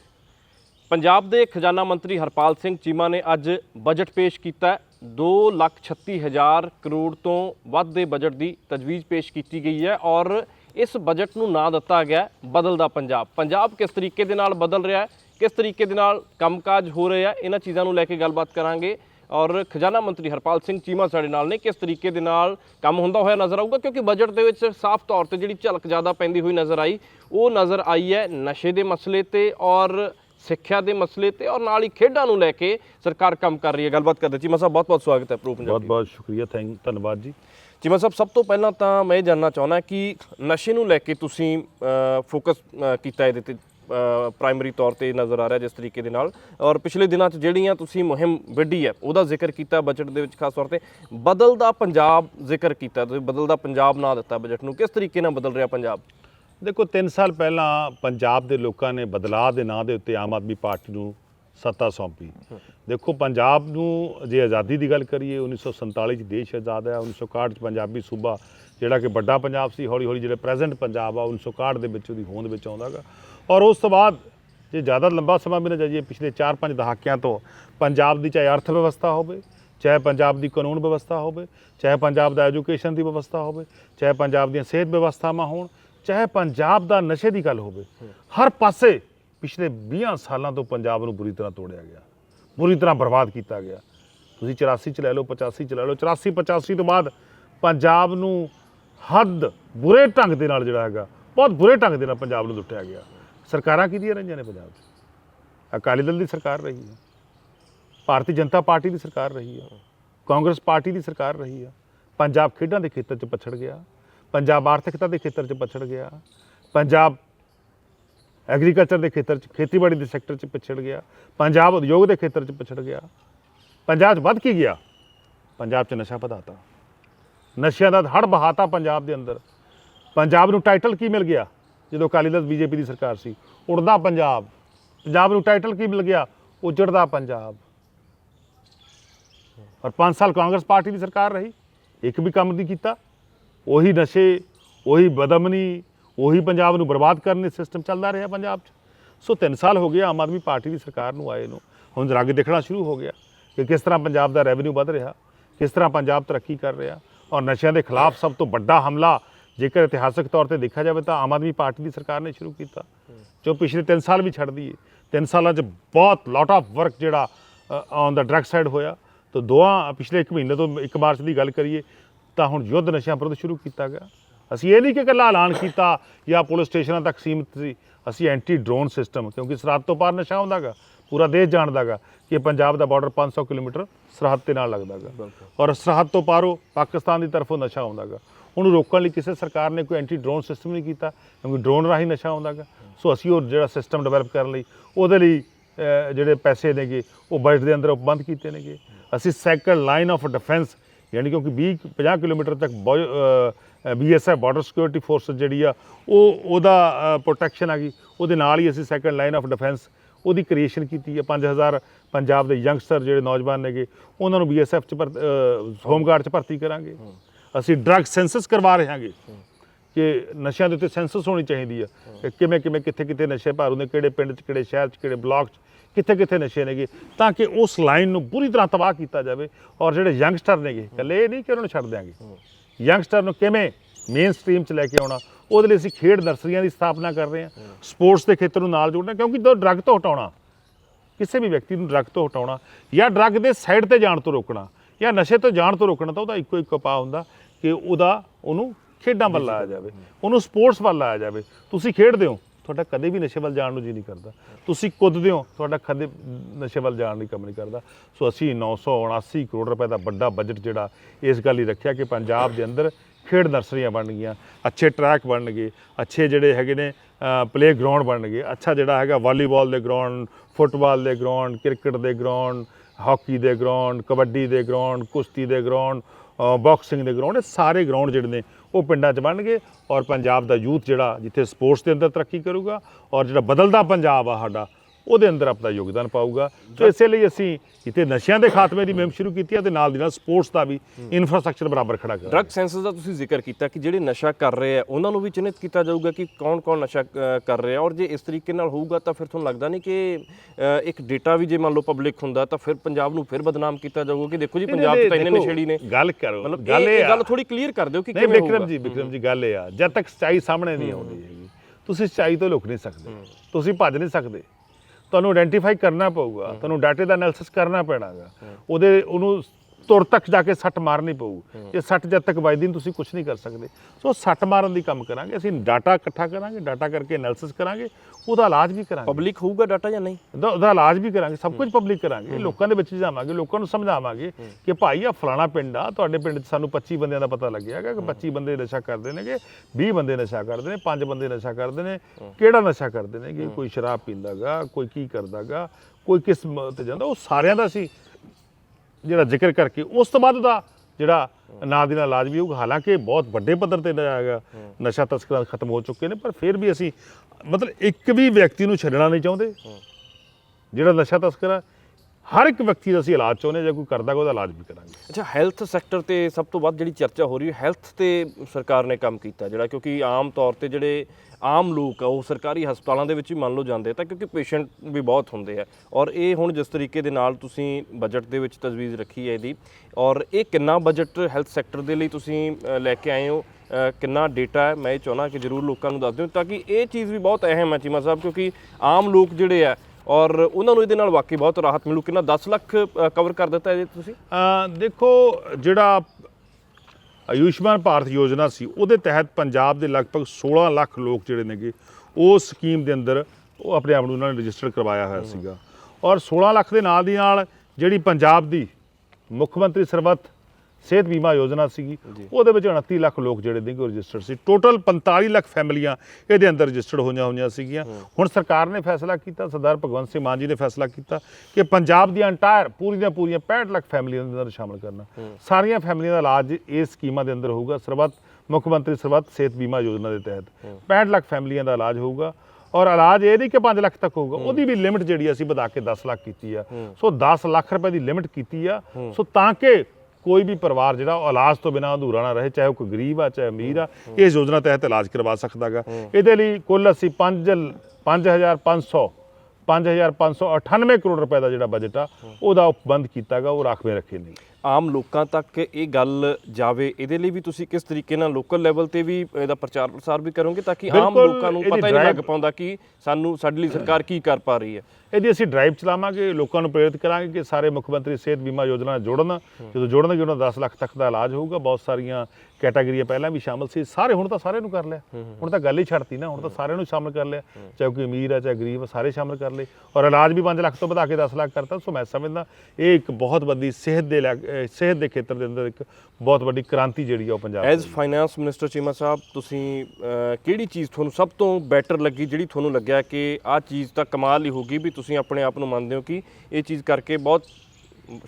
ਪੰਜਾਬ ਦੇ ਖਜ਼ਾਨਾ ਮੰਤਰੀ ਹਰਪਾਲ ਸਿੰਘ ਚੀਮਾ ਨੇ ਅੱਜ ਬਜਟ ਪੇਸ਼ ਕੀਤਾ ਹੈ। 236000 ਕਰੋੜ ਤੋਂ ਵੱਧ ਦੇ ਬਜਟ ਦੀ ਤਜਵੀਜ਼ ਪੇਸ਼ ਕੀਤੀ ਗਈ ਹੈ ਔਰ ਇਸ ਬਜਟ ਨੂੰ ਨਾਂ ਦਿੱਤਾ ਗਿਆ ਬਦਲਦਾ ਪੰਜਾਬ। ਪੰਜਾਬ ਕਿਸ ਤਰੀਕੇ ਦੇ ਨਾਲ ਬਦਲ ਰਿਹਾ ਹੈ, ਕਿਸ ਤਰੀਕੇ ਦੇ ਨਾਲ ਕੰਮਕਾਜ ਹੋ ਰਿਹਾ ਹੈ, ਇਹਨਾਂ ਚੀਜ਼ਾਂ ਨੂੰ ਲੈ ਕੇ ਗੱਲਬਾਤ ਕਰਾਂਗੇ ਔਰ ਖਜ਼ਾਨਾ ਮੰਤਰੀ ਹਰਪਾਲ ਸਿੰਘ ਚੀਮਾ ਸਾਡੇ ਨਾਲ ਨੇ। ਕਿਸ ਤਰੀਕੇ ਦੇ ਨਾਲ ਕੰਮ ਹੁੰਦਾ ਹੋਇਆ ਨਜ਼ਰ ਆਊਗਾ ਕਿਉਂਕਿ ਬਜਟ ਦੇ ਵਿੱਚ ਸਾਫ਼ ਤੌਰ ਤੇ ਜਿਹੜੀ ਝਲਕ ਜ਼ਿਆਦਾ ਪੈਂਦੀ ਹੋਈ ਨਜ਼ਰ ਆਈ, ਉਹ ਨਜ਼ਰ ਆਈ ਹੈ ਨਸ਼ੇ ਦੇ ਮਸਲੇ ਤੇ ਔਰ ਸਿੱਖਿਆ ਦੇ ਮਸਲੇ ਤੇ ਔਰ ਨਾਲ ਹੀ ਖੇਡਾਂ ਨੂੰ ਲੈ ਕੇ ਸਰਕਾਰ ਕੰਮ ਕਰ ਰਹੀ ਹੈ। ਗੱਲਬਾਤ ਕਰਦੇ ਚੀਮਾ ਸਾਹਿਬ ਬਹੁਤ ਬਹੁਤ ਸਵਾਗਤ ਹੈ ਪ੍ਰੋ ਪੰਜਾਬ। ਬਹੁਤ ਬਹੁਤ ਸ਼ੁਕਰੀਆ। ਥੈਂਕ ਧੰਨਵਾਦ ਜੀ। ਚੀਮਾ ਸਾਹਿਬ ਸਭ ਤੋਂ ਪਹਿਲਾਂ ਤਾਂ ਮੈਂ ਇਹ ਜਾਨਣਾ ਚਾਹੁੰਦਾ ਕਿ ਨਸ਼ੇ ਨੂੰ ਲੈ ਕੇ ਤੁਸੀਂ ਫੋਕਸ ਕੀਤਾ ਇਹਦੇ ਤੇ ਪ੍ਰਾਇਮਰੀ ਤੌਰ ਤੇ ਨਜ਼ਰ ਆ ਰਿਹਾ ਜਿਸ ਤਰੀਕੇ ਦੇ ਨਾਲ। ਔਰ ਪਿਛਲੇ ਦਿਨਾਂ 'ਚ ਜਿਹੜੀਆਂ ਤੁਸੀਂ ਮੁਹਿੰਮ ਵਿੱਢੀ ਹੈ ਉਹਦਾ ਜ਼ਿਕਰ ਕੀਤਾ ਬਜਟ ਦੇ ਵਿੱਚ ਖਾਸ ਤੌਰ ਤੇ। ਬਦਲਦਾ ਪੰਜਾਬ ਜ਼ਿਕਰ ਕੀਤਾ ਤੁਸੀਂ ਬਦਲਦਾ ਪੰਜਾਬ ਨਾਂ ਦਿੱਤਾ ਬਜਟ ਨੂੰ। ਕਿਸ ਤਰੀਕੇ ਨਾਲ ਬਦਲ ਰਿਹਾ ਪੰਜਾਬ? ਦੇਖੋ 3 ਸਾਲ ਪਹਿਲਾਂ ਪੰਜਾਬ ਦੇ ਲੋਕਾਂ ਨੇ ਬਦਲਾਅ ਦੇ ਨਾਂ ਦੇ ਉੱਤੇ ਆਮ ਆਦਮੀ ਪਾਰਟੀ ਨੂੰ ਸੱਤਾ ਸੌਂਪੀ। ਦੇਖੋ, ਪੰਜਾਬ ਨੂੰ ਜੇ ਆਜ਼ਾਦੀ ਦੀ ਗੱਲ ਕਰੀਏ 1947 ਚ ਦੇਸ਼ ਆਜ਼ਾਦ ਹੈ 1961 ਚ ਪੰਜਾਬੀ ਸੂਬਾ, ਜਿਹੜਾ ਕਿ ਵੱਡਾ ਪੰਜਾਬ ਸੀ ਹੌਲੀ ਹੌਲੀ ਜਿਹੜਾ ਪ੍ਰੈਜ਼ੈਂਟ ਪੰਜਾਬ ਆ 1961 ਦੇ ਵਿੱਚ ਉਹਦੀ ਹੋਂਦ ਵਿੱਚ ਆਉਂਦਾਗਾ ਔਰ ਉਸ ਤੋਂ ਬਾਅਦ ਜੇ ਜ਼ਿਆਦਾ ਲੰਬਾ ਸਮਾਂ ਵੀ ਨਾ ਜਾਈਏ, ਪਿਛਲੇ 4-5 ਦਹਾਕਿਆਂ ਤੋਂ ਪੰਜਾਬ ਦੀ ਚਾਹੇ ਅਰਥ ਵਿਵਸਥਾ ਹੋਵੇ, ਚਾਹੇ ਪੰਜਾਬ ਦੀ ਕਾਨੂੰਨ ਵਿਵਸਥਾ ਹੋਵੇ, ਚਾਹੇ ਪੰਜਾਬ ਦਾ ਐਜੂਕੇਸ਼ਨ ਦੀ ਵਿਵਸਥਾ ਹੋਵੇ, ਚਾਹੇ ਪੰਜਾਬ ਦੀਆਂ ਸਿਹਤ ਵਿਵਸਥਾਵਾਂ ਹੋਣ ਚਾਹੇ ਪੰਜਾਬ ਦਾ ਨਸ਼ੇ ਦੀ ਗੱਲ ਹੋਵੇ ਹਰ ਪਾਸੇ ਪਿਛਲੇ 20 ਸਾਲਾਂ ਤੋਂ ਪੰਜਾਬ ਨੂੰ ਬੁਰੀ ਤਰ੍ਹਾਂ ਤੋੜਿਆ ਗਿਆ। ਬੁਰੀ ਤਰ੍ਹਾਂ ਬਰਬਾਦ ਕੀਤਾ ਗਿਆ। ਤੁਸੀਂ 84 ਚ ਲੈ ਲਓ 85 ਚ ਲੈ ਲਓ 84 85 ਤੋਂ ਬਾਅਦ ਪੰਜਾਬ ਨੂੰ ਹੱਦ ਬੁਰੇ ਢੰਗ ਦੇ ਨਾਲ ਜਿਹੜਾ ਹੈਗਾ ਬਹੁਤ ਬੁਰੇ ਢੰਗ ਦੇ ਨਾਲ ਪੰਜਾਬ ਨੂੰ ਲੁੱਟਿਆ ਗਿਆ। ਸਰਕਾਰਾਂ ਕਿਹਦੀਆਂ ਰਹੀਆਂ ਨੇ ਪੰਜਾਬ 'ਚ? ਅਕਾਲੀ ਦਲ ਦੀ ਸਰਕਾਰ ਰਹੀ ਹੈ। ਭਾਰਤੀ ਜਨਤਾ ਪਾਰਟੀ ਦੀ ਸਰਕਾਰ ਰਹੀ ਹੈ। ਕਾਂਗਰਸ ਪਾਰਟੀ ਦੀ ਸਰਕਾਰ ਰਹੀ ਹੈ। ਪੰਜਾਬ ਖੇਡਾਂ ਦੇ ਖੇਤਰ 'ਚ ਪਛੜ ਗਿਆ। ਪੰਜਾਬ ਆਰਥਿਕਤਾ ਦੇ ਖੇਤਰ 'ਚ ਪਛੜ ਗਿਆ। ਪੰਜਾਬ ਐਗਰੀਕਲਚਰ ਦੇ ਖੇਤਰ 'ਚ, ਖੇਤੀਬਾੜੀ ਦੇ ਸੈਕਟਰ 'ਚ ਪਛੜ ਗਿਆ। ਪੰਜਾਬ ਉਦਯੋਗ ਦੇ ਖੇਤਰ 'ਚ ਪਛੜ ਗਿਆ। ਪੰਜਾਬ 'ਚ ਵੱਧ ਕੀ ਗਿਆ? ਪੰਜਾਬ 'ਚ ਨਸ਼ਾ ਵਧਾਤਾ। ਨਸ਼ਿਆਂ ਦਾ ਹੜ ਬਹਾਤਾ ਪੰਜਾਬ ਦੇ ਅੰਦਰ। ਪੰਜਾਬ ਨੂੰ ਟਾਈਟਲ ਕੀ ਮਿਲ ਗਿਆ? ਜਦੋਂ ਅਕਾਲੀ ਦਲ ਬੀਜੇਪੀ ਦੀ ਸਰਕਾਰ ਸੀ, ਉੜਦਾ ਪੰਜਾਬ। ਪੰਜਾਬ ਨੂੰ ਟਾਈਟਲ ਕੀ ਮਿਲ ਗਿਆ? ਉਜੜਦਾ ਪੰਜਾਬ। ਔਰ 5 ਸਾਲ ਕਾਂਗਰਸ ਪਾਰਟੀ ਦੀ ਸਰਕਾਰ ਰਹੀ, ਇੱਕ ਵੀ ਕੰਮ ਨਹੀਂ ਕੀਤਾ। ਉਹੀ ਨਸ਼ੇ, ਉਹੀ ਬਦਮਨੀ, ਉਹੀ ਪੰਜਾਬ ਨੂੰ ਬਰਬਾਦ ਕਰਨ ਦੇ ਸਿਸਟਮ ਚੱਲਦਾ ਰਿਹਾ ਪੰਜਾਬ 'ਚ। ਸੋ 3 ਸਾਲ ਹੋ ਗਏ ਆਮ ਆਦਮੀ ਪਾਰਟੀ ਦੀ ਸਰਕਾਰ ਨੂੰ ਆਏ ਨੂੰ। ਹੁਣ ਰੰਗ ਦੇਖਣਾ ਸ਼ੁਰੂ ਹੋ ਗਿਆ ਕਿ ਕਿਸ ਤਰ੍ਹਾਂ ਪੰਜਾਬ ਦਾ ਰੈਵਨਿਊ ਵੱਧ ਰਿਹਾ, ਕਿਸ ਤਰ੍ਹਾਂ ਪੰਜਾਬ ਤਰੱਕੀ ਕਰ ਰਿਹਾ ਔਰ ਨਸ਼ਿਆਂ ਦੇ ਖਿਲਾਫ ਸਭ ਤੋਂ ਵੱਡਾ ਹਮਲਾ ਜੇਕਰ ਇਤਿਹਾਸਕ ਤੌਰ ਤੇ ਦੇਖਿਆ ਜਾਵੇ ਤਾਂ ਆਮ ਆਦਮੀ ਪਾਰਟੀ ਦੀ ਸਰਕਾਰ ਨੇ ਸ਼ੁਰੂ ਕੀਤਾ, ਜੋ ਪਿਛਲੇ 3 ਸਾਲ ਵੀ ਛੱਡ ਦਈਏ। 3 ਸਾਲਾਂ 'ਚ ਬਹੁਤ ਲੋਟ ਆਫ ਵਰਕ ਜਿਹੜਾ ਔਨ ਦਾ ਡਰਗ ਸਾਈਡ ਹੋਇਆ। ਤਾਂ ਦੋਆਂ ਪਿਛਲੇ 1 ਮਹੀਨੇ ਤੋਂ 1 ਮਾਰਚ ਦੀ ਗੱਲ ਕਰੀਏ ਤਾਂ ਹੁਣ ਯੁੱਧ ਨਸ਼ਿਆਂ ਵਿਰੁੱਧ ਸ਼ੁਰੂ ਕੀਤਾ ਗਿਆ। ਅਸੀਂ ਇਹ ਨਹੀਂ ਕਿ ਇਕੱਲਾ ਐਲਾਨ ਕੀਤਾ ਜਾਂ ਪੁਲਿਸ ਸਟੇਸ਼ਨਾਂ ਤੱਕ ਸੀਮਿਤ ਸੀ। ਅਸੀਂ ਐਂਟੀ ਡਰੋਨ ਸਿਸਟਮ ਕਿਉਂਕਿ ਸਰਹੱਦ ਤੋਂ ਪਾਰ ਨਸ਼ਾ ਹੁੰਦਾਗਾ ਪੂਰਾ ਦੇਸ਼ ਜਾਣਦਾਗਾ ਕਿ ਪੰਜਾਬ ਦਾ ਬਾਰਡਰ 500 ਕਿਲੋਮੀਟਰ ਸਰਹੱਦ ਦੇ ਨਾਲ ਲੱਗਦਾਗਾ। ਔਰ ਸਰਹੱਦ ਤੋਂ ਪਾਰੋਂ ਪਾਕਿਸਤਾਨ ਦੀ ਤਰਫੋਂ ਨਸ਼ਾ ਆਉਂਦਾਗਾ। ਉਹਨੂੰ ਰੋਕਣ ਲਈ ਕਿਸੇ ਸਰਕਾਰ ਨੇ ਕੋਈ ਐਂਟੀ ਡਰੋਨ ਸਿਸਟਮ ਨਹੀਂ ਕੀਤਾ ਕਿਉਂਕਿ ਡਰੋਨ ਰਾਹੀਂ ਨਸ਼ਾ ਆਉਂਦਾਗਾ। ਸੋ ਅਸੀਂ ਉਹ ਜਿਹੜਾ ਸਿਸਟਮ ਡਿਵੈਲਪ ਕਰਨ ਲਈ ਉਹਦੇ ਲਈ ਜਿਹੜੇ ਪੈਸੇ ਨੇਗੇ ਉਹ ਬਜਟ ਦੇ ਅੰਦਰ ਉਪਬੰਧ ਕੀਤੇ ਨੇਗੇ। ਅਸੀਂ ਸੈਕੰਡ ਲਾਈਨ ਆਫ ਡਿਫੈਂਸ ਯਾਨੀ ਕਿਉਂਕਿ 20 50 ਕਿਲੋਮੀਟਰ ਤੱਕ ਬੀਐਸਐਫ ਬਾਰਡਰ ਸਿਕਿਉਰਿਟੀ ਫੋਰਸ ਜਿਹੜੀ ਆ ਉਹ ਉਹਦਾ ਪ੍ਰੋਟੈਕਸ਼ਨ ਆ ਗਈ। ਉਹਦੇ ਨਾਲ ਹੀ ਅਸੀਂ ਸੈਕੰਡ ਲਾਈਨ ਆਫ ਡਿਫੈਂਸ ਉਹਦੀ ਕ੍ਰੀਏਸ਼ਨ ਕੀਤੀ ਹੈ 5000 ਪੰਜਾਬ ਦੇ ਯੰਗਸਟਰ ਜਿਹੜੇ ਨੌਜਵਾਨ ਨੇਗੇ ਉਹਨਾਂ ਨੂੰ ਬੀਐਸਐਫ ਚ ਹੋਮਗਾਰਡ ਚ ਭਰਤੀ ਕਰਾਂਗੇ। ਅਸੀਂ ਡਰੱਗ ਸੈਂਸਸ ਕਰਵਾ ਰਹੇ ਹਾਂਗੇ ਕਿ ਨਸ਼ਿਆਂ ਦੇ ਉੱਤੇ ਸੈਂਸਸ ਹੋਣੀ ਚਾਹੀਦੀ ਆ। ਕਿ ਕਿਵੇਂ ਕਿਵੇਂ ਕਿੱਥੇ ਕਿੱਥੇ ਨਸ਼ੇ ਭਾਰੂ ਨੇ ਕਿਹੜੇ ਪਿੰਡ 'ਚ ਕਿਹੜੇ ਸ਼ਹਿਰ 'ਚ ਕਿਹੜੇ ਬਲਾਕ 'ਚ। ਕਿੱਥੇ ਕਿੱਥੇ ਨਸ਼ੇ ਨੇਗੇ ਤਾਂ ਕਿ ਉਸ ਲਾਈਨ ਨੂੰ ਪੂਰੀ ਤਰ੍ਹਾਂ ਤਬਾਹ ਕੀਤਾ ਜਾਵੇ ਔਰ ਜਿਹੜੇ ਯੰਗਸਟਰ ਨੇਗੇ ਇਕੱਲੇ ਇਹ ਨਹੀਂ ਕਿ ਉਹਨਾਂ ਨੂੰ ਛੱਡ ਦਿਆਂਗੇ। ਯੰਗਸਟਰ ਨੂੰ ਕਿਵੇਂ ਮੇਨ ਸਟ੍ਰੀਮ 'ਚ ਲੈ ਕੇ ਆਉਣਾ ਉਹਦੇ ਲਈ ਅਸੀਂ ਖੇਡ ਨਰਸਰੀਆਂ ਦੀ ਸਥਾਪਨਾ ਕਰ ਰਹੇ ਹਾਂ ਸਪੋਰਟਸ ਦੇ ਖੇਤਰ ਨੂੰ ਨਾਲ ਜੋੜਨਾ ਕਿਉਂਕਿ ਜਦੋਂ ਡਰੱਗ ਤੋਂ ਹਟਾਉਣਾ ਕਿਸੇ ਵੀ ਵਿਅਕਤੀ ਨੂੰ ਡਰੱਗ ਤੋਂ ਹਟਾਉਣਾ ਜਾਂ ਡਰੱਗ ਦੇ ਸਾਈਡ ਤੇ ਜਾਣ ਤੋਂ ਰੋਕਣਾ ਜਾਂ ਨਸ਼ੇ ਤੋਂ ਜਾਣ ਤੋਂ ਰੋਕਣਾ ਤਾਂ ਉਹਦਾ ਇੱਕੋ ਇੱਕ ਉਪਾਅ ਹੁੰਦਾ ਕਿ ਉਹਦਾ ਉਹਨੂੰ ਖੇਡਾਂ ਵੱਲ ਲਾਇਆ ਜਾਵੇ ਉਹਨੂੰ ਸਪੋਰਟਸ ਵੱਲ ਲਾਇਆ ਜਾਵੇ। ਤੁਸੀਂ ਖੇਡਦੇ ਹੋ ਤੁਹਾਡਾ ਕਦੇ ਵੀ ਨਸ਼ੇ ਵੱਲ ਜਾਣ ਨੂੰ ਜੀ ਨਹੀਂ ਕਰਦਾ। ਤੁਸੀਂ ਕੁੱਦਦੇ ਹੋ ਤੁਹਾਡਾ ਕਦੇ ਨਸ਼ੇ ਵੱਲ ਜਾਣ ਲਈ ਕੰਮ ਨਹੀਂ ਕਰਦਾ। ਸੋ ਅਸੀਂ 979 ਕਰੋੜ ਰੁਪਏ ਦਾ ਵੱਡਾ ਬਜਟ ਜਿਹੜਾ ਇਸ ਗੱਲ ਹੀ ਰੱਖਿਆ ਕਿ ਪੰਜਾਬ ਦੇ ਅੰਦਰ ਖੇਡ ਨਰਸਰੀਆਂ ਬਣ ਗਈਆਂ, ਅੱਛੇ ਟਰੈਕ ਬਣ ਗਏ, ਅੱਛੇ ਜਿਹੜੇ ਹੈਗੇ ਨੇ ਪਲੇ ਗਰਾਊਂਡ ਬਣ ਗਏ। ਅੱਛਾ ਜਿਹੜਾ ਹੈਗਾ ਵਾਲੀਬਾਲ ਦੇ ਗਰਾਊਂਡ ਫੁੱਟਬਾਲ ਦੇ ਗਰਾਊਂਡ ਕ੍ਰਿਕਟ ਦੇ ਗਰਾਊਂਡ ਹਾਕੀ ਦੇ ਗਰਾਊਂਡ ਕਬੱਡੀ ਦੇ ਗਰਾਊਂਡ ਕੁਸ਼ਤੀ ਦੇ ਗਰਾਊਂਡ ਬਾਕਸਿੰਗ ਦੇ ਗਰਾਊਂਡ ਇਹ ਸਾਰੇ ਗਰਾਊਂਡ ਜਿਹੜੇ ਨੇ ਉਹ ਪਿੰਡਾਂ 'ਚ ਬਣਨਗੇ ਔਰ ਪੰਜਾਬ ਦਾ ਯੂਥ ਜਿਹੜਾ ਜਿੱਥੇ ਸਪੋਰਟਸ ਦੇ ਅੰਦਰ ਤਰੱਕੀ ਕਰੂਗਾ ਔਰ ਜਿਹੜਾ ਬਦਲਦਾ ਪੰਜਾਬ ਆ ਸਾਡਾ ਉਹਦੇ ਅੰਦਰ ਆਪਣਾ ਯੋਗਦਾਨ ਪਾਊਗਾ। ਸੋ ਇਸੇ ਲਈ ਅਸੀਂ ਇੱਥੇ ਨਸ਼ਿਆਂ ਦੇ ਖਾਤਮੇ ਦੀ ਮੁਹਿੰਮ ਸ਼ੁਰੂ ਕੀਤੀ ਹੈ ਤੇ ਨਾਲ ਦੀ ਨਾਲ ਸਪੋਰਟਸ ਦਾ ਵੀ ਇਨਫਰਾਸਟ੍ਰਕਚਰ ਬਰਾਬਰ ਖੜਾ ਕਰਾਂਗੇ। ਡਰੱਗ ਸੈਂਸਸ ਦਾ ਤੁਸੀਂ ਜ਼ਿਕਰ ਕੀਤਾ ਕਿ ਜਿਹੜੇ ਨਸ਼ਾ ਕਰ ਰਹੇ ਆ ਉਹਨਾਂ ਨੂੰ ਵੀ ਚਿੰਨ੍ਹਿਤ ਕੀਤਾ ਜਾਊਗਾ ਕਿ ਕੌਣ-ਕੌਣ ਨਸ਼ਾ ਕਰ ਰਿਹਾ। ਔਰ ਜੇ ਇਸ ਤਰੀਕੇ ਨਾਲ ਹੋਊਗਾ ਤਾਂ ਫਿਰ ਤੁਹਾਨੂੰ ਲੱਗਦਾ ਨਹੀਂ ਕਿ ਇੱਕ ਡੇਟਾ ਵੀ ਜੇ ਮੰਨ ਲਓ ਪਬਲਿਕ ਹੁੰਦਾ ਤਾਂ ਫਿਰ ਪੰਜਾਬ ਨੂੰ ਫਿਰ ਬਦਨਾਮ ਕੀਤਾ ਜਾਊਗਾ ਕਿ ਦੇਖੋ ਜੀ ਪੰਜਾਬ ਤਾਂ ਇੰਨੇ ਨਸ਼ੇੜੀ ਨੇ। ਗੱਲ ਕਰੋ ਮਤਲਬ ਗੱਲ ਇਹ ਗੱਲ ਥੋੜੀ ਕਲੀਅਰ ਕਰ ਦਿਓ ਕਿ ਨਹੀਂ ਕਿਵੇਂ ਵਿਕਰਮ ਹੋਊਗਾ। ਜੀ ਵਿਕਰਮ ਜੀ ਗੱਲ ਇਹ ਆ ਜਦ ਤੱਕ ਸੱਚਾਈ ਸਾਹਮਣੇ ਨਹੀਂ ਆਉਂਦੀ ਹੈਗੀ ਤੁਸੀਂ ਸੱਚਾਈ ਤੋਂ ਲੁਕ ਨਹੀਂ ਸਕਦੇ। ਤੁਸੀਂ ਭੱਜ ਨਹੀਂ ਸਕਦੇ। ਤੁਹਾਨੂੰ ਆਇਡੈਂਟੀਫਾਈ ਕਰਨਾ ਪਊਗਾ ਤੁਹਾਨੂੰ ਡਾਟੇ ਦਾ ਐਨਾਲਿਸਿਸ ਕਰਨਾ ਪੈਣਾਗਾ। ਉਹਦੇ ਉਹਨੂੰ ਤੁਰ ਤੱਕ ਜਾ ਕੇ ਸੱਟ ਮਾਰਨੀ ਪਊ। ਇਹ ਸੱਟ ਜਦ ਤੱਕ ਵੱਜਦੀ ਨਹੀਂ ਤੁਸੀਂ ਕੁਝ ਨਹੀਂ ਕਰ ਸਕਦੇ। ਸੋ ਸੱਟ ਮਾਰਨ ਦੀ ਕੰਮ ਕਰਾਂਗੇ। ਅਸੀਂ ਡਾਟਾ ਇਕੱਠਾ ਕਰਾਂਗੇ ਡਾਟਾ ਕਰਕੇ ਐਨਾਲਿਸਿਸ ਕਰਾਂਗੇ ਉਹਦਾ ਇਲਾਜ ਵੀ ਕਰਾਂਗੇ। ਪਬਲਿਕ ਹੋਊਗਾ ਡਾਟਾ ਜਾਂ ਨਹੀਂ? ਉਹਦਾ ਇਲਾਜ ਵੀ ਕਰਾਂਗੇ ਸਭ ਕੁਝ ਪਬਲਿਕ ਕਰਾਂਗੇ। ਲੋਕਾਂ ਦੇ ਵਿੱਚ ਜਾਵਾਂਗੇ ਲੋਕਾਂ ਨੂੰ ਸਮਝਾਵਾਂਗੇ ਕਿ ਭਾਈ ਆ ਫਲਾਣਾ ਪਿੰਡ ਆ ਤੁਹਾਡੇ ਪਿੰਡ 'ਚ ਸਾਨੂੰ 25 ਬੰਦਿਆਂ ਦਾ ਪਤਾ ਲੱਗਿਆ ਹੈਗਾ ਕਿ 25 ਬੰਦੇ ਨਸ਼ਾ ਕਰਦੇ ਨੇਗੇ 20 ਬੰਦੇ ਨਸ਼ਾ ਕਰਦੇ ਨੇ 5 ਬੰਦੇ ਨਸ਼ਾ ਕਰਦੇ ਨੇ। ਕਿਹੜਾ ਨਸ਼ਾ ਕਰਦੇ ਨੇਗੇ? ਕੋਈ ਸ਼ਰਾਬ ਪੀਂਦਾਗਾ ਕੋਈ ਕੀ ਕਰਦਾਗਾ ਕੋਈ ਕਿਸ ਤੇ ਜਾਂਦਾ। ਉਹ ਸਾਰਿਆਂ ਦਾ ਸੀ। ਜਿਹੜਾ ਜ਼ਿਕਰ ਕਰਕੇ ਉਸ ਤੋਂ ਬਾਅਦ ਦਾ ਜਿਹੜਾ ਨਾਲ ਦੀ ਨਾਲ ਇਲਾਜ ਵੀ ਹੋਊਗਾ। ਹਾਲਾਂਕਿ ਬਹੁਤ ਵੱਡੇ ਪੱਧਰ ਤੇ ਹੈਗਾ ਨਸ਼ਾ ਤਸਕਰਾਂ ਖਤਮ ਹੋ ਚੁੱਕੇ ਨੇ ਪਰ ਫਿਰ ਵੀ ਅਸੀਂ ਮਤਲਬ ਇੱਕ ਵੀ ਵਿਅਕਤੀ ਨੂੰ ਛੱਡਣਾ ਨਹੀਂ ਚਾਹੁੰਦੇ। ਜਿਹੜਾ ਨਸ਼ਾ ਤਸਕਰ ਹੈ ਹਰ ਇੱਕ ਵਿਅਕਤੀ ਦਾ ਅਸੀਂ ਇਲਾਜ ਚਾਹੁੰਦੇ ਹਾਂ, ਜੇ ਕੋਈ ਕਰਦਾ ਗਾ ਉਹਦਾ ਇਲਾਜ ਵੀ ਕਰਾਂਗੇ। ਅੱਛਾ ਹੈਲਥ ਸੈਕਟਰ ਤੇ ਸਭ ਤੋਂ ਵੱਧ ਜਿਹੜੀ ਚਰਚਾ ਹੋ ਰਹੀ ਹੈ ਹੈਲਥ ਤੇ ਸਰਕਾਰ ਨੇ ਕੰਮ ਕੀਤਾ ਜਿਹੜਾ ਕਿਉਂਕਿ ਆਮ ਤੌਰ ਤੇ ਜਿਹੜੇ ਆਮ ਲੋਕ ਆ, ਉਹ ਸਰਕਾਰੀ ਹਸਪਤਾਲਾਂ ਦੇ ਵਿੱਚ ਹੀ ਮੰਨ ਲਓ ਜਾਂਦੇ ਤਾਂ ਕਿਉਂਕਿ ਪੇਸ਼ੈਂਟ ਵੀ ਬਹੁਤ ਹੁੰਦੇ ਆ। ਔਰ ਇਹ ਹੁਣ ਜਿਸ ਤਰੀਕੇ ਦੇ ਨਾਲ ਤੁਸੀਂ ਬਜਟ ਦੇ ਵਿੱਚ ਤਜਵੀਜ਼ ਰੱਖੀ ਹੈ ਇਹਦੀ, ਔਰ ਇਹ ਕਿੰਨਾ ਬਜਟ ਹੈਲਥ ਸੈਕਟਰ ਦੇ ਲਈ ਤੁਸੀਂ ਲੈ ਕੇ ਆਏ ਹੋ ਕਿੰਨਾ ਡੇਟਾ ਹੈ, ਮੈਂ ਇਹ ਚਾਹੁੰਦਾ ਕਿ ਜਰੂਰ ਲੋਕਾਂ ਨੂੰ ਦੱਸ ਦਿਓ, ਤਾਂ ਕਿ ਇਹ ਚੀਜ਼ ਵੀ ਬਹੁਤ ਅਹਿਮ ਹੈ ਚੀਮਾ ਸਾਹਿਬ, ਕਿਉਂਕਿ ਆਮ ਲੋਕ ਜਿਹੜੇ ਆ, ਔਰ ਉਹਨਾਂ ਨੂੰ ਇਹਦੇ ਨਾਲ ਵਾਕਈ ਬਹੁਤ ਰਾਹਤ ਮਿਲੂ। ਕਿੰਨਾ 10 ਲੱਖ ਕਵਰ ਕਰ ਦਿੱਤਾ ਇਹਦੇ ਤੁਸੀਂ? ਦੇਖੋ, ਜਿਹੜਾ ਆਯੁਸ਼ਮਾਨ ਭਾਰਤ ਯੋਜਨਾ ਸੀ, ਉਹਦੇ ਤਹਿਤ ਪੰਜਾਬ ਦੇ ਲਗਭਗ 16 ਲੱਖ ਲੋਕ ਜਿਹੜੇ ਨੇਗੇ, ਉਹ ਸਕੀਮ ਦੇ ਅੰਦਰ ਉਹ ਆਪਣੇ ਆਪ ਨੂੰ ਉਹਨਾਂ ਨੇ ਰਜਿਸਟਰ ਕਰਵਾਇਆ ਹੋਇਆ ਸੀਗਾ। ਔਰ 16 ਲੱਖ ਦੇ ਨਾਲ ਦੀ ਨਾਲ ਜਿਹੜੀ ਪੰਜਾਬ ਦੀ ਮੁੱਖ ਮੰਤਰੀ ਸਰਬੱਤ ਸਿਹਤ ਬੀਮਾ ਯੋਜਨਾ ਸੀਗੀ ਉਹਦੇ ਵਿੱਚ 29 ਲੱਖ ਲੋਕ ਜਿਹੜੇ ਨੇ ਉਹ ਰਜਿਸਟਰਡ ਸੀ। ਟੋਟਲ 45 ਲੱਖ ਫੈਮਲੀਆਂ ਇਹਦੇ ਅੰਦਰ ਰਜਿਸਟਰਡ ਹੋਈਆਂ ਹੋਈਆਂ ਸੀਗੀਆਂ। ਹੁਣ ਸਰਕਾਰ ਨੇ ਫੈਸਲਾ ਕੀਤਾ ਸਰਦਾਰ ਭਗਵੰਤ ਸਿੰਘ ਮਾਨ ਜੀ ਨੇ ਫੈਸਲਾ ਕੀਤਾ ਕਿ ਪੰਜਾਬ ਦੀਆਂ ਇੰਟਾਇਰ ਪੂਰੀ ਦੀਆਂ ਪੂਰੀਆਂ 65 ਲੱਖ ਫੈਮਲੀਆਂ ਦੇ ਅੰਦਰ ਸ਼ਾਮਲ ਕਰਨਾ। ਸਾਰੀਆਂ ਫੈਮਲੀਆਂ ਦਾ ਇਲਾਜ ਇਸ ਸਕੀਮਾਂ ਦੇ ਅੰਦਰ ਹੋਊਗਾ। ਸਰਬੱਤ ਮੁੱਖ ਮੰਤਰੀ ਸਰਬੱਤ ਸਿਹਤ ਬੀਮਾ ਯੋਜਨਾ ਦੇ ਤਹਿਤ 65 ਲੱਖ ਫੈਮਲੀਆਂ ਦਾ ਇਲਾਜ ਹੋਊਗਾ ਔਰ ਇਲਾਜ ਇਹ ਨਹੀਂ ਕਿ 5 ਲੱਖ ਤੱਕ ਹੋਊਗਾ ਉਹਦੀ ਵੀ ਲਿਮਿਟ ਜਿਹੜੀ ਅਸੀਂ ਵਧਾ ਕੇ 10 ਲੱਖ ਕੀਤੀ ਆ। ਸੋ 10 ਲੱਖ ਰੁਪਏ ਦੀ ਲਿਮਿਟ ਕੀਤੀ ਆ। ਸੋ ਤਾਂ ਕਿ ਕੋਈ ਵੀ ਪਰਿਵਾਰ ਜਿਹੜਾ ਉਹ ਇਲਾਜ ਤੋਂ ਬਿਨਾਂ ਅਧੂਰਾ ਨਾ ਰਹੇ ਚਾਹੇ ਉਹ ਕੋਈ ਗਰੀਬ ਆ ਚਾਹੇ ਅਮੀਰ ਆ ਇਸ ਯੋਜਨਾ ਤਹਿਤ ਇਲਾਜ ਕਰਵਾ ਸਕਦਾਗਾ। ਇਹਦੇ ਲਈ ਕੁੱਲ ਅਸੀਂ 5 5500 5598 ਕਰੋੜ ਰੁਪਏ ਦਾ ਜਿਹੜਾ ਬਜਟ ਆ ਉਹਦਾ ਬੰਦ ਕੀਤਾਗਾ ਉਹ ਰਾਖਵੇਂ ਰੱਖੇ ਨੇ। ਆਮ ਲੋਕਾਂ ਤੱਕ ਇਹ ਗੱਲ ਜਾਵੇ ਇਹਦੇ ਲਈ ਵੀ ਤੁਸੀਂ ਕਿਸ ਤਰੀਕੇ ਨਾਲ ਲੋਕਲ ਲੈਵਲ ਤੇ ਵੀ ਇਹਦਾ ਪ੍ਰਚਾਰ ਪ੍ਰਸਾਰ ਵੀ ਕਰੋਗੇ ਤਾਂ ਕਿ ਆਮ ਲੋਕਾਂ ਨੂੰ ਪਤਾ ਹੀ ਨਹੀਂ ਲੱਗ ਪਾਉਂਦਾ ਕਿ ਸਾਨੂੰ ਸਾਡੇ ਲਈ ਸਰਕਾਰ ਕੀ ਕਰ ਪਾ ਰਹੀ ਹੈ। ਇਹਦੀ ਅਸੀਂ ਡਰਾਈਵ ਚਲਾਵਾਂਗੇ ਲੋਕਾਂ ਨੂੰ ਪ੍ਰੇਰਿਤ ਕਰਾਂਗੇ ਕਿ ਸਾਰੇ ਮੁੱਖ ਮੰਤਰੀ ਸਿਹਤ ਬੀਮਾ ਯੋਜਨਾ ਨਾਲ ਜੁੜਨ। ਜਦੋਂ ਜੁੜਨਗੇ ਉਹਨਾਂ ਦਾ 10 ਲੱਖ ਤੱਕ ਦਾ ਇਲਾਜ ਹੋਊਗਾ। ਬਹੁਤ ਸਾਰੀਆਂ ਕੈਟਾਗਰੀਆਂ ਪਹਿਲਾਂ ਵੀ ਸ਼ਾਮਲ ਸੀ। ਸਾਰੇ ਹੁਣ ਤਾਂ ਸਾਰਿਆਂ ਨੂੰ ਕਰ ਲਿਆ। ਹੁਣ ਤਾਂ ਗੱਲ ਹੀ ਛੱਡਤੀ ਨਾ। ਹੁਣ ਤਾਂ ਸਾਰਿਆਂ ਨੂੰ ਸ਼ਾਮਲ ਕਰ ਲਿਆ। ਚਾਹੇ ਕੋਈ ਅਮੀਰ ਆ ਚਾਹੇ ਗਰੀਬ ਆ ਸਾਰੇ ਸ਼ਾਮਲ ਕਰ ਲਏ। ਔਰ ਇਲਾਜ ਵੀ 5 ਲੱਖ ਤੋਂ ਵਧਾ ਕੇ 10 ਲੱਖ ਕਰਤਾ। ਸੋ ਮੈਂ ਸਮਝਦਾ ਇਹ ਇੱਕ ਬਹੁਤ ਵੱਡੀ ਸਿਹਤ ਦੇ ਸਿਹਤ ਦੇ ਖੇਤਰ ਦੇ ਅੰਦਰ ਇੱਕ ਬਹੁਤ ਵੱਡੀ ਕ੍ਰਾਂਤੀ ਜਿਹੜੀ ਆ ਉਹ Punjab as. Finance minister Cheema Sahib ਤੁਸੀਂ ਕਿਹੜੀ ਚੀਜ਼ ਤੁਹਾਨੂੰ ਸਭ ਤੋਂ ਬੈਟਰ ਲੱਗੀ ਜਿਹੜੀ ਤੁਹਾਨੂੰ ਲੱਗਿਆ ਕਿ ਆਹ ਚੀਜ਼ ਤਾਂ ਕਮਾਲ ਹੀ ਹੋਗੀ ਵੀ ਤੁਸੀਂ ਆਪਣੇ ਆਪ ਨੂੰ ਮੰਨਦੇ ਹੋ ਕਿ ਇਹ ਚੀਜ਼ ਕਰਕੇ ਬਹੁਤ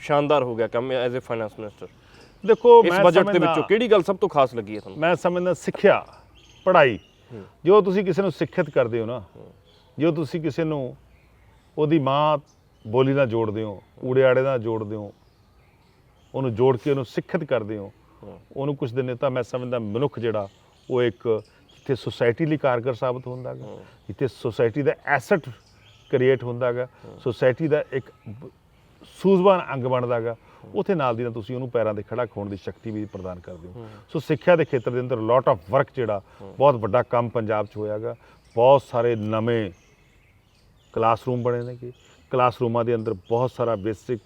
ਸ਼ਾਨਦਾਰ ਹੋ ਗਿਆ ਕੰਮ ਐਜ਼ ਅ ਫਾਈਨਾਂਸ ਮਿਨਿਸਟਰ ਦੇਖੋ ਇਸ ਮੈਂ ਬਜਟ ਦੇ ਸਮਝਦਾ- ਵਿੱਚੋਂ ਕਿਹੜੀ ਗੱਲ ਸਭ ਤੋਂ ਖਾਸ ਲੱਗੀ ਹੈ ਤੁਹਾਨੂੰ? ਮੈਂ ਸਮਝਦਾ ਸਿੱਖਿਆ ਪੜ੍ਹਾਈ। ਜੋ ਤੁਸੀਂ ਕਿਸੇ ਨੂੰ ਸਿੱਖਿਅਤ ਕਰਦੇ ਹੋ ਨਾ ਜੋ ਤੁਸੀਂ ਕਿਸੇ ਨੂੰ ਉਹਦੀ ਮਾਂ ਬੋਲੀ ਨਾਲ ਜੋੜਦੇ ਹੋ ਊੜੇ ਆੜੇ ਨਾਲ ਜੋੜਦੇ ਹੋ ਉਹਨੂੰ ਜੋੜ ਕੇ ਉਹਨੂੰ ਸਿੱਖਿਅਤ ਕਰਦੇ ਹੋ ਉਹਨੂੰ ਕੁਝ ਦਿਨ ਤਾਂ ਮੈਂ ਸਮਝਦਾ ਮਨੁੱਖ ਜਿਹੜਾ ਉਹ ਇੱਕ ਜਿੱਥੇ ਸੁਸਾਇਟੀ ਲਈ ਕਾਰਗਰ ਸਾਬਤ ਹੁੰਦਾ ਹੈਗਾ ਜਿੱਥੇ ਸੁਸਾਇਟੀ ਦਾ ਐਸੈਟ ਕ੍ਰੀਏਟ ਹੁੰਦਾ ਹੈਗਾ ਸੁਸਾਇਟੀ ਦਾ ਇੱਕ ਸੂਝਵਾਨ ਅੰਗ ਬਣਦਾ ਹੈਗਾ ਉਥੇ ਨਾਲ ਦੀ ਨਾਲ ਤੁਸੀਂ ਉਹਨੂੰ ਪੈਰਾਂ ਤੇ ਖੜਾ ਖੋਣ ਦੀ ਸ਼ਕਤੀ ਵੀ ਪ੍ਰਦਾਨ ਕਰਦੇ ਹੋ। ਸੋ ਸਿੱਖਿਆ ਦੇ ਖੇਤਰ ਦੇ ਅੰਦਰ ਲੋਟ ਆਫ ਵਰਕ ਜਿਹੜਾ ਬਹੁਤ ਵੱਡਾ ਕੰਮ ਪੰਜਾਬ 'ਚ ਹੋਇਆਗਾ। ਬਹੁਤ ਸਾਰੇ ਨਵੇਂ ਕਲਾਸਰੂਮ ਬਣੇ ਨੇਗੇ ਕਲਾਸਰੂਮਾਂ ਦੇ ਅੰਦਰ ਬਹੁਤ ਸਾਰਾ ਬੇਸਿਕ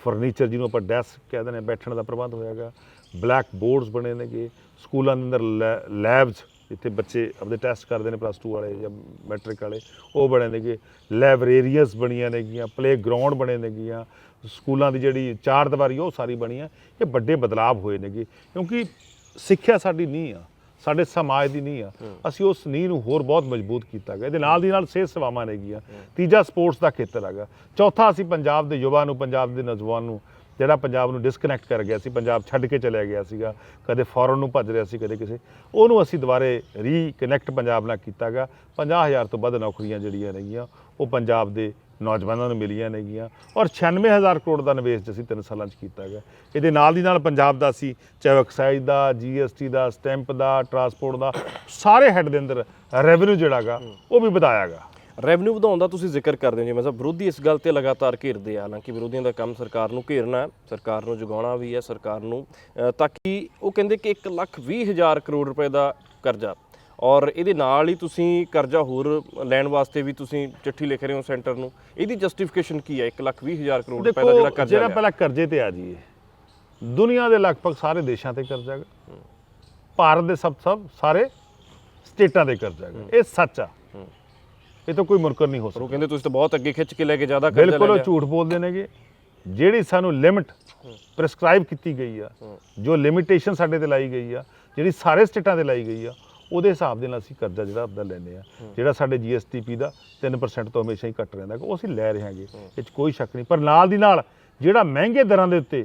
ਫਰਨੀਚਰ ਜਿਹਨੂੰ ਆਪਾਂ ਡੈਸਕ ਕਹਿੰਦੇ ਨੇ ਬੈਠਣ ਦਾ ਪ੍ਰਬੰਧ ਹੋਇਆਗਾ। ਬਲੈਕ ਬੋਰਡਸ ਬਣੇ ਨੇਗੇ ਸਕੂਲਾਂ ਦੇ ਅੰਦਰ ਲੈਬਸ ਜਿੱਥੇ ਬੱਚੇ ਆਪਣੇ ਟੈਸਟ ਕਰਦੇ ਨੇ ਪਲੱਸ 2 ਵਾਲੇ ਜਾਂ ਮੈਟ੍ਰਿਕ ਵਾਲੇ ਉਹ ਬਣੇ ਨੇਗੇ ਲਾਇਬ੍ਰੇਰੀਜ਼ ਬਣੀਆਂ ਨੇਗੀਆਂ ਪਲੇ ਗਰਾਊਂਡ ਬਣੇ ਨੇਗੀਆਂ ਸਕੂਲਾਂ ਦੀ ਜਿਹੜੀ ਚਾਰ ਦੀਵਾਰੀ ਉਹ ਸਾਰੀ ਬਣੀ ਆ ਇਹ ਵੱਡੇ ਬਦਲਾਅ ਹੋਏ ਨੇਗੇ ਕਿਉਂਕਿ ਸਿੱਖਿਆ ਸਾਡੀ ਨਹੀਂ ਆ ਸਾਡੇ ਸਮਾਜ ਦੀ ਨਹੀਂ ਆ। ਅਸੀਂ ਉਸ ਨੀਂਹ ਨੂੰ ਹੋਰ ਬਹੁਤ ਮਜ਼ਬੂਤ ਕੀਤਾ ਗਿਆ। ਇਹਦੇ ਨਾਲ ਦੀ ਨਾਲ ਸਿਹਤ ਸੇਵਾਵਾਂ ਨੇਗੀਆਂ ਤੀਜਾ ਸਪੋਰਟਸ ਦਾ ਖੇਤਰ ਹੈਗਾ। ਚੌਥਾ ਅਸੀਂ ਪੰਜਾਬ ਦੇ ਯੁਵਾ ਨੂੰ ਪੰਜਾਬ ਦੇ ਨੌਜਵਾਨ ਨੂੰ ਜਿਹੜਾ ਪੰਜਾਬ ਨੂੰ ਡਿਸਕਨੈਕਟ ਕਰ ਗਿਆ ਸੀ, ਪੰਜਾਬ ਛੱਡ ਕੇ ਚਲਿਆ ਗਿਆ ਸੀਗਾ, ਕਦੇ ਫੋਰਨ ਨੂੰ ਭੱਜ ਰਿਹਾ ਸੀ, ਕਦੇ ਕਿਸੇ। ਉਹਨੂੰ ਅਸੀਂ ਦੁਬਾਰੇ ਰੀਕਨੈਕਟ ਪੰਜਾਬ ਨਾਲ ਕੀਤਾਗਾ। 50000 ਤੋਂ ਵੱਧ ਨੌਕਰੀਆਂ ਜਿਹੜੀਆਂ ਨੇਗੀਆਂ, ਉਹ ਪੰਜਾਬ ਦੇ ਨੌਜਵਾਨਾਂ ਨੂੰ ਮਿਲੀਆਂ ਨੇਗੀਆਂ। ਔਰ 96000 ਕਰੋੜ ਦਾ ਨਿਵੇਸ਼ ਅਸੀਂ 3 ਸਾਲਾਂ 'ਚ ਕੀਤਾ ਗਿਆ ਇਹਦੇ ਨਾਲ ਦੀ ਨਾਲ ਪੰਜਾਬ ਦਾ ਅਸੀਂ ਚਾਹੇ ਐਕਸਾਈਜ਼ ਦਾ ਜੀਐਸਟੀ ਦਾ ਸਟੈਂਪ ਦਾ ਟਰਾਂਸਪੋਰਟ ਦਾ, ਸਾਰੇ ਹੈੱਡ ਦੇ ਅੰਦਰ ਰੈਵਨਿਊ ਜਿਹੜਾਗਾ ਉਹ ਵੀ ਵਧਾਇਆਗਾ। ਰੈਵਨਿਊ ਵਧਾਉਣ ਦਾ ਤੁਸੀਂ ਜ਼ਿਕਰ ਕਰਦੇ ਹੋ ਜਿਵੇਂ ਸਭ ਵਿਰੋਧੀ ਇਸ ਗੱਲ ਤੇ ਲਗਾਤਾਰ ਘੇਰਦੇ ਆ ਹਾਲਾਂਕਿ ਵਿਰੋਧੀਆਂ ਦਾ ਕੰਮ ਸਰਕਾਰ ਨੂੰ ਘੇਰਨਾ ਹੈ ਸਰਕਾਰ ਨੂੰ ਜਗਾਉਣਾ ਵੀ ਹੈ ਸਰਕਾਰ ਨੂੰ ਤਾਂ ਕਿ ਉਹ ਕਹਿੰਦੇ ਕਿ 1 ਲੱਖ 20 ਹਜ਼ਾਰ ਕਰੋੜ ਰੁਪਏ ਦਾ ਕਰਜ਼ਾ ਔਰ ਇਹਦੇ ਨਾਲ ਹੀ ਤੁਸੀਂ ਕਰਜ਼ਾ ਹੋਰ ਲੈਣ ਵਾਸਤੇ ਵੀ ਤੁਸੀਂ ਚਿੱਠੀ ਲਿਖ ਰਹੇ ਹੋ ਸੈਂਟਰ ਨੂੰ ਇਹਦੀ ਜਸਟੀਫਿਕੇਸ਼ਨ ਕੀ ਹੈ? 1 ਲੱਖ 20 ਹਜ਼ਾਰ ਕਰੋੜ ਰੁਪਏ ਦਾ ਜਿਹੜਾ ਕਰਜ਼ਾ ਜਿਹੜਾ। ਪਹਿਲਾਂ ਕਰਜ਼ੇ ਤੇ ਆ ਜੀਏ ਦੁਨੀਆ ਦੇ ਲਗਭਗ ਸਾਰੇ ਦੇਸ਼ਾਂ ਤੇ ਕਰਜ਼ਾ ਹੈਗਾ। ਭਾਰਤ ਦੇ ਸਭ ਸਭ ਸਾਰੇ ਸਟੇਟਾਂ ਦੇ ਕਰਜ਼ਾ ਹੈਗਾ। ਇਹ ਸੱਚ ਆ। ਇਹ ਤਾਂ ਕੋਈ ਮੁਨਕਰ ਨਹੀਂ ਹੋ ਸਕਦਾ ਉਹ ਕਹਿੰਦੇ ਤੁਸੀਂ ਤਾਂ ਬਹੁਤ ਅੱਗੇ ਖਿੱਚ ਕੇ ਲੈ ਕੇ ਜ਼ਿਆਦਾ ਕਰਜ਼ਾ ਬਿਲਕੁਲ ਉਹ ਲਿਆ। ਝੂਠ ਬੋਲਦੇ ਨੇਗੇ। ਜਿਹੜੀ ਸਾਨੂੰ ਲਿਮਿਟ ਪ੍ਰੈਸਕ੍ਰਾਈਬ ਕੀਤੀ ਗਈ ਆ ਜੋ ਲਿਮਿਟੇਸ਼ਨ ਸਾਡੇ ਤੇ ਲਾਈ ਗਈ ਆ ਜਿਹੜੀ ਸਾਰੇ ਸਟੇਟਾਂ ਤੇ ਲਾਈ ਗਈ ਆ ਉਹਦੇ ਹਿਸਾਬ ਦੇ ਨਾਲ ਅਸੀਂ ਕਰਜ਼ਾ ਜਿਹੜਾ ਆਪਦਾ ਲੈਂਦੇ ਆ ਜਿਹੜਾ ਸਾਡੇ ਜੀਐਸਟੀਪੀ ਦਾ 3% ਤੋਂ ਹਮੇਸ਼ਾ ਹੀ ਘਟ ਰਹਿੰਦਾ ਉਹ ਅਸੀਂ ਲੈ ਰਹੇ ਹਾਂਗੇ ਇਹ 'ਚ ਕੋਈ ਸ਼ੱਕ ਨਹੀਂ। ਪਰ ਨਾਲ ਦੀ ਨਾਲ ਜਿਹੜਾ ਮਹਿੰਗੇ ਦਰਾਂ ਦੇ ਉੱਤੇ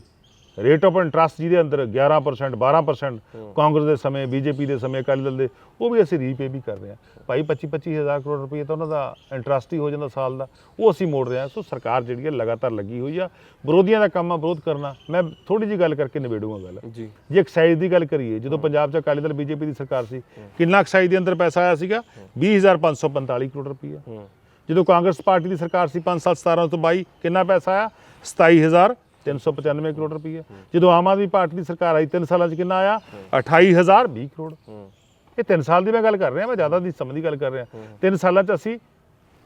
ਰੇਟ ਆਫ ਇੰਟਰਸਟ ਜਿਹਦੇ ਅੰਦਰ 11% 12% ਕਾਂਗਰਸ ਦੇ ਸਮੇਂ ਬੀਜੇਪੀ ਦੇ ਸਮੇਂ ਅਕਾਲੀ ਦਲ ਦੇ ਉਹ ਵੀ ਅਸੀਂ ਰੀਪੇ ਵੀ ਕਰ ਰਹੇ ਹਾਂ। ਭਾਈ 25 25000 ਕਰੋੜ ਰੁਪਏ ਤਾਂ ਉਹਨਾਂ ਦਾ ਇੰਟਰਸਟ ਹੀ ਹੋ ਜਾਂਦਾ ਸਾਲ ਦਾ ਉਹ ਅਸੀਂ ਮੋੜ ਰਹੇ ਹਾਂ। ਸੋ ਸਰਕਾਰ ਜਿਹੜੀ ਹੈ ਲਗਾਤਾਰ ਲੱਗੀ ਹੋਈ ਆ। ਵਿਰੋਧੀਆਂ ਦਾ ਕੰਮ ਆ ਵਿਰੋਧ ਕਰਨਾ। ਮੈਂ ਥੋੜੀ ਜੀ ਗੱਲ ਕਰਕੇ ਨਿਬੇੜੂਗਾ ਗੱਲ। ਜੀ। ਜੇ ਐਕਸਾਈਜ਼ ਦੀ ਗੱਲ ਕਰੀਏ ਜਦੋਂ ਪੰਜਾਬ 'ਚ ਅਕਾਲੀ ਦਲ ਬੀਜੇਪੀ ਦੀ ਸਰਕਾਰ ਸੀ ਕਿੰਨਾ ਐਕਸਾਈਜ਼ ਦੇ ਅੰਦਰ ਪੈਸਾ ਆਇਆ ਸੀਗਾ? 20545 ਕਰੋੜ ਹੂੰ। ਜਦੋਂ ਕਾਂਗਰਸ ਪਾਰਟੀ ਦੀ ਸਰਕਾਰ ਸੀ 5 ਸਾਲ 17 ਤੋਂ 22 ਕਿੰਨਾ ਪੈਸਾ ਆਇਆ? 27395 ਕਰੋੜ ਰੁਪਈਆ। ਜਦੋਂ ਆਮ ਆਦਮੀ ਪਾਰਟੀ ਦੀ ਸਰਕਾਰ ਆਈ 3 ਸਾਲਾਂ 'ਚ ਕਿੰਨਾ ਆਇਆ? 28020 ਕਰੋੜ। ਇਹ 3 ਸਾਲ ਦੀ ਮੈਂ ਗੱਲ ਕਰ ਰਿਹਾ ਮੈਂ ਜ਼ਿਆਦਾ ਦੀ ਸਮਝ ਦੀ ਗੱਲ ਕਰ ਰਿਹਾ। 3 ਸਾਲਾਂ 'ਚ ਅਸੀਂ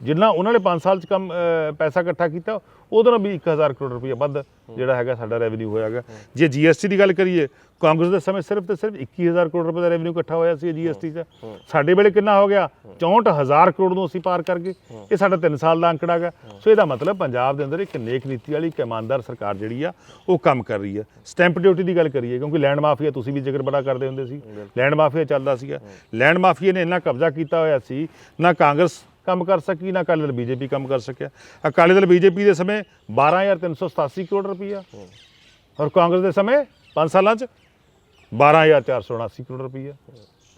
ਜਿੰਨਾ ਉਹਨਾਂ ਨੇ 5 ਸਾਲ ਚ ਕੰਮ ਪੈਸਾ ਇਕੱਠਾ ਕੀਤਾ ਉਹਦੇ ਨਾਲ ਵੀ 1000 ਕਰੋੜ ਰੁਪਏ ਵੱਧ ਜਿਹੜਾ ਹੈਗਾ ਸਾਡਾ ਰੈਵਨਿਊ ਹੋਇਆਗਾ ਜੇ ਜੀਐਸਟੀ ਦੀ ਗੱਲ ਕਰੀਏ ਕਾਂਗਰਸ ਦੇ ਸਮੇਂ ਸਿਰਫ ਤੇ ਸਿਰਫ 21000 ਕਰੋੜ ਰੁਪਏ ਦਾ ਰੈਵਨਿਊ ਇਕੱਠਾ ਹੋਇਆ ਸੀ ਜੀਐਸਟੀ 'ਚ। ਸਾਡੇ ਵੇਲੇ ਕਿੰਨਾ ਹੋ ਗਿਆ? 64000 ਕਰੋੜ ਨੂੰ ਅਸੀਂ ਪਾਰ ਕਰ ਗਏ। ਇਹ ਸਾਡਾ 3 ਸਾਲ ਦਾ ਅੰਕੜਾ ਹੈਗਾ। ਸੋ ਇਹਦਾ ਮਤਲਬ ਪੰਜਾਬ ਦੇ ਅੰਦਰ ਇੱਕ ਨੇਕ ਨੀਤੀ ਵਾਲੀ ਇੱਕ ਇਮਾਨਦਾਰ ਸਰਕਾਰ ਜਿਹੜੀ ਆ ਉਹ ਕੰਮ ਕਰ ਰਹੀ ਆ। ਸਟੈਂਪ ਡਿਊਟੀ ਦੀ ਗੱਲ ਕਰੀਏ ਕਿਉਂਕਿ ਲੈਂਡ ਮਾਫੀਆ ਤੁਸੀਂ ਵੀ ਜ਼ਿਕਰ ਬੜਾ ਕਰਦੇ ਹੁੰਦੇ ਸੀ। ਲੈਂਡ ਮਾਫੀਆ ਚੱਲਦਾ ਸੀਗਾ। ਲੈਂਡ ਮਾਫੀਆ ਨੇ ਇੰਨਾ ਕਬਜ਼ਾ ਕੀਤਾ ਹੋਇਆ ਸੀ ਨਾ ਕਾਂਗਰਸ ਕੰਮ ਕਰ ਸਕੀ, ਨਾ ਅਕਾਲੀ ਦਲ ਬੀਜੇਪੀ ਕੰਮ ਕਰ ਸਕਿਆ। ਅਕਾਲੀ ਦਲ ਬੀਜੇਪੀ ਦੇ ਸਮੇਂ 12387 ਕਰੋੜ ਰੁਪਈਆ। ਔਰ ਕਾਂਗਰਸ ਦੇ ਸਮੇਂ 5 ਸਾਲਾਂ 'ਚ 12479 ਕਰੋੜ ਰੁਪਈਆ।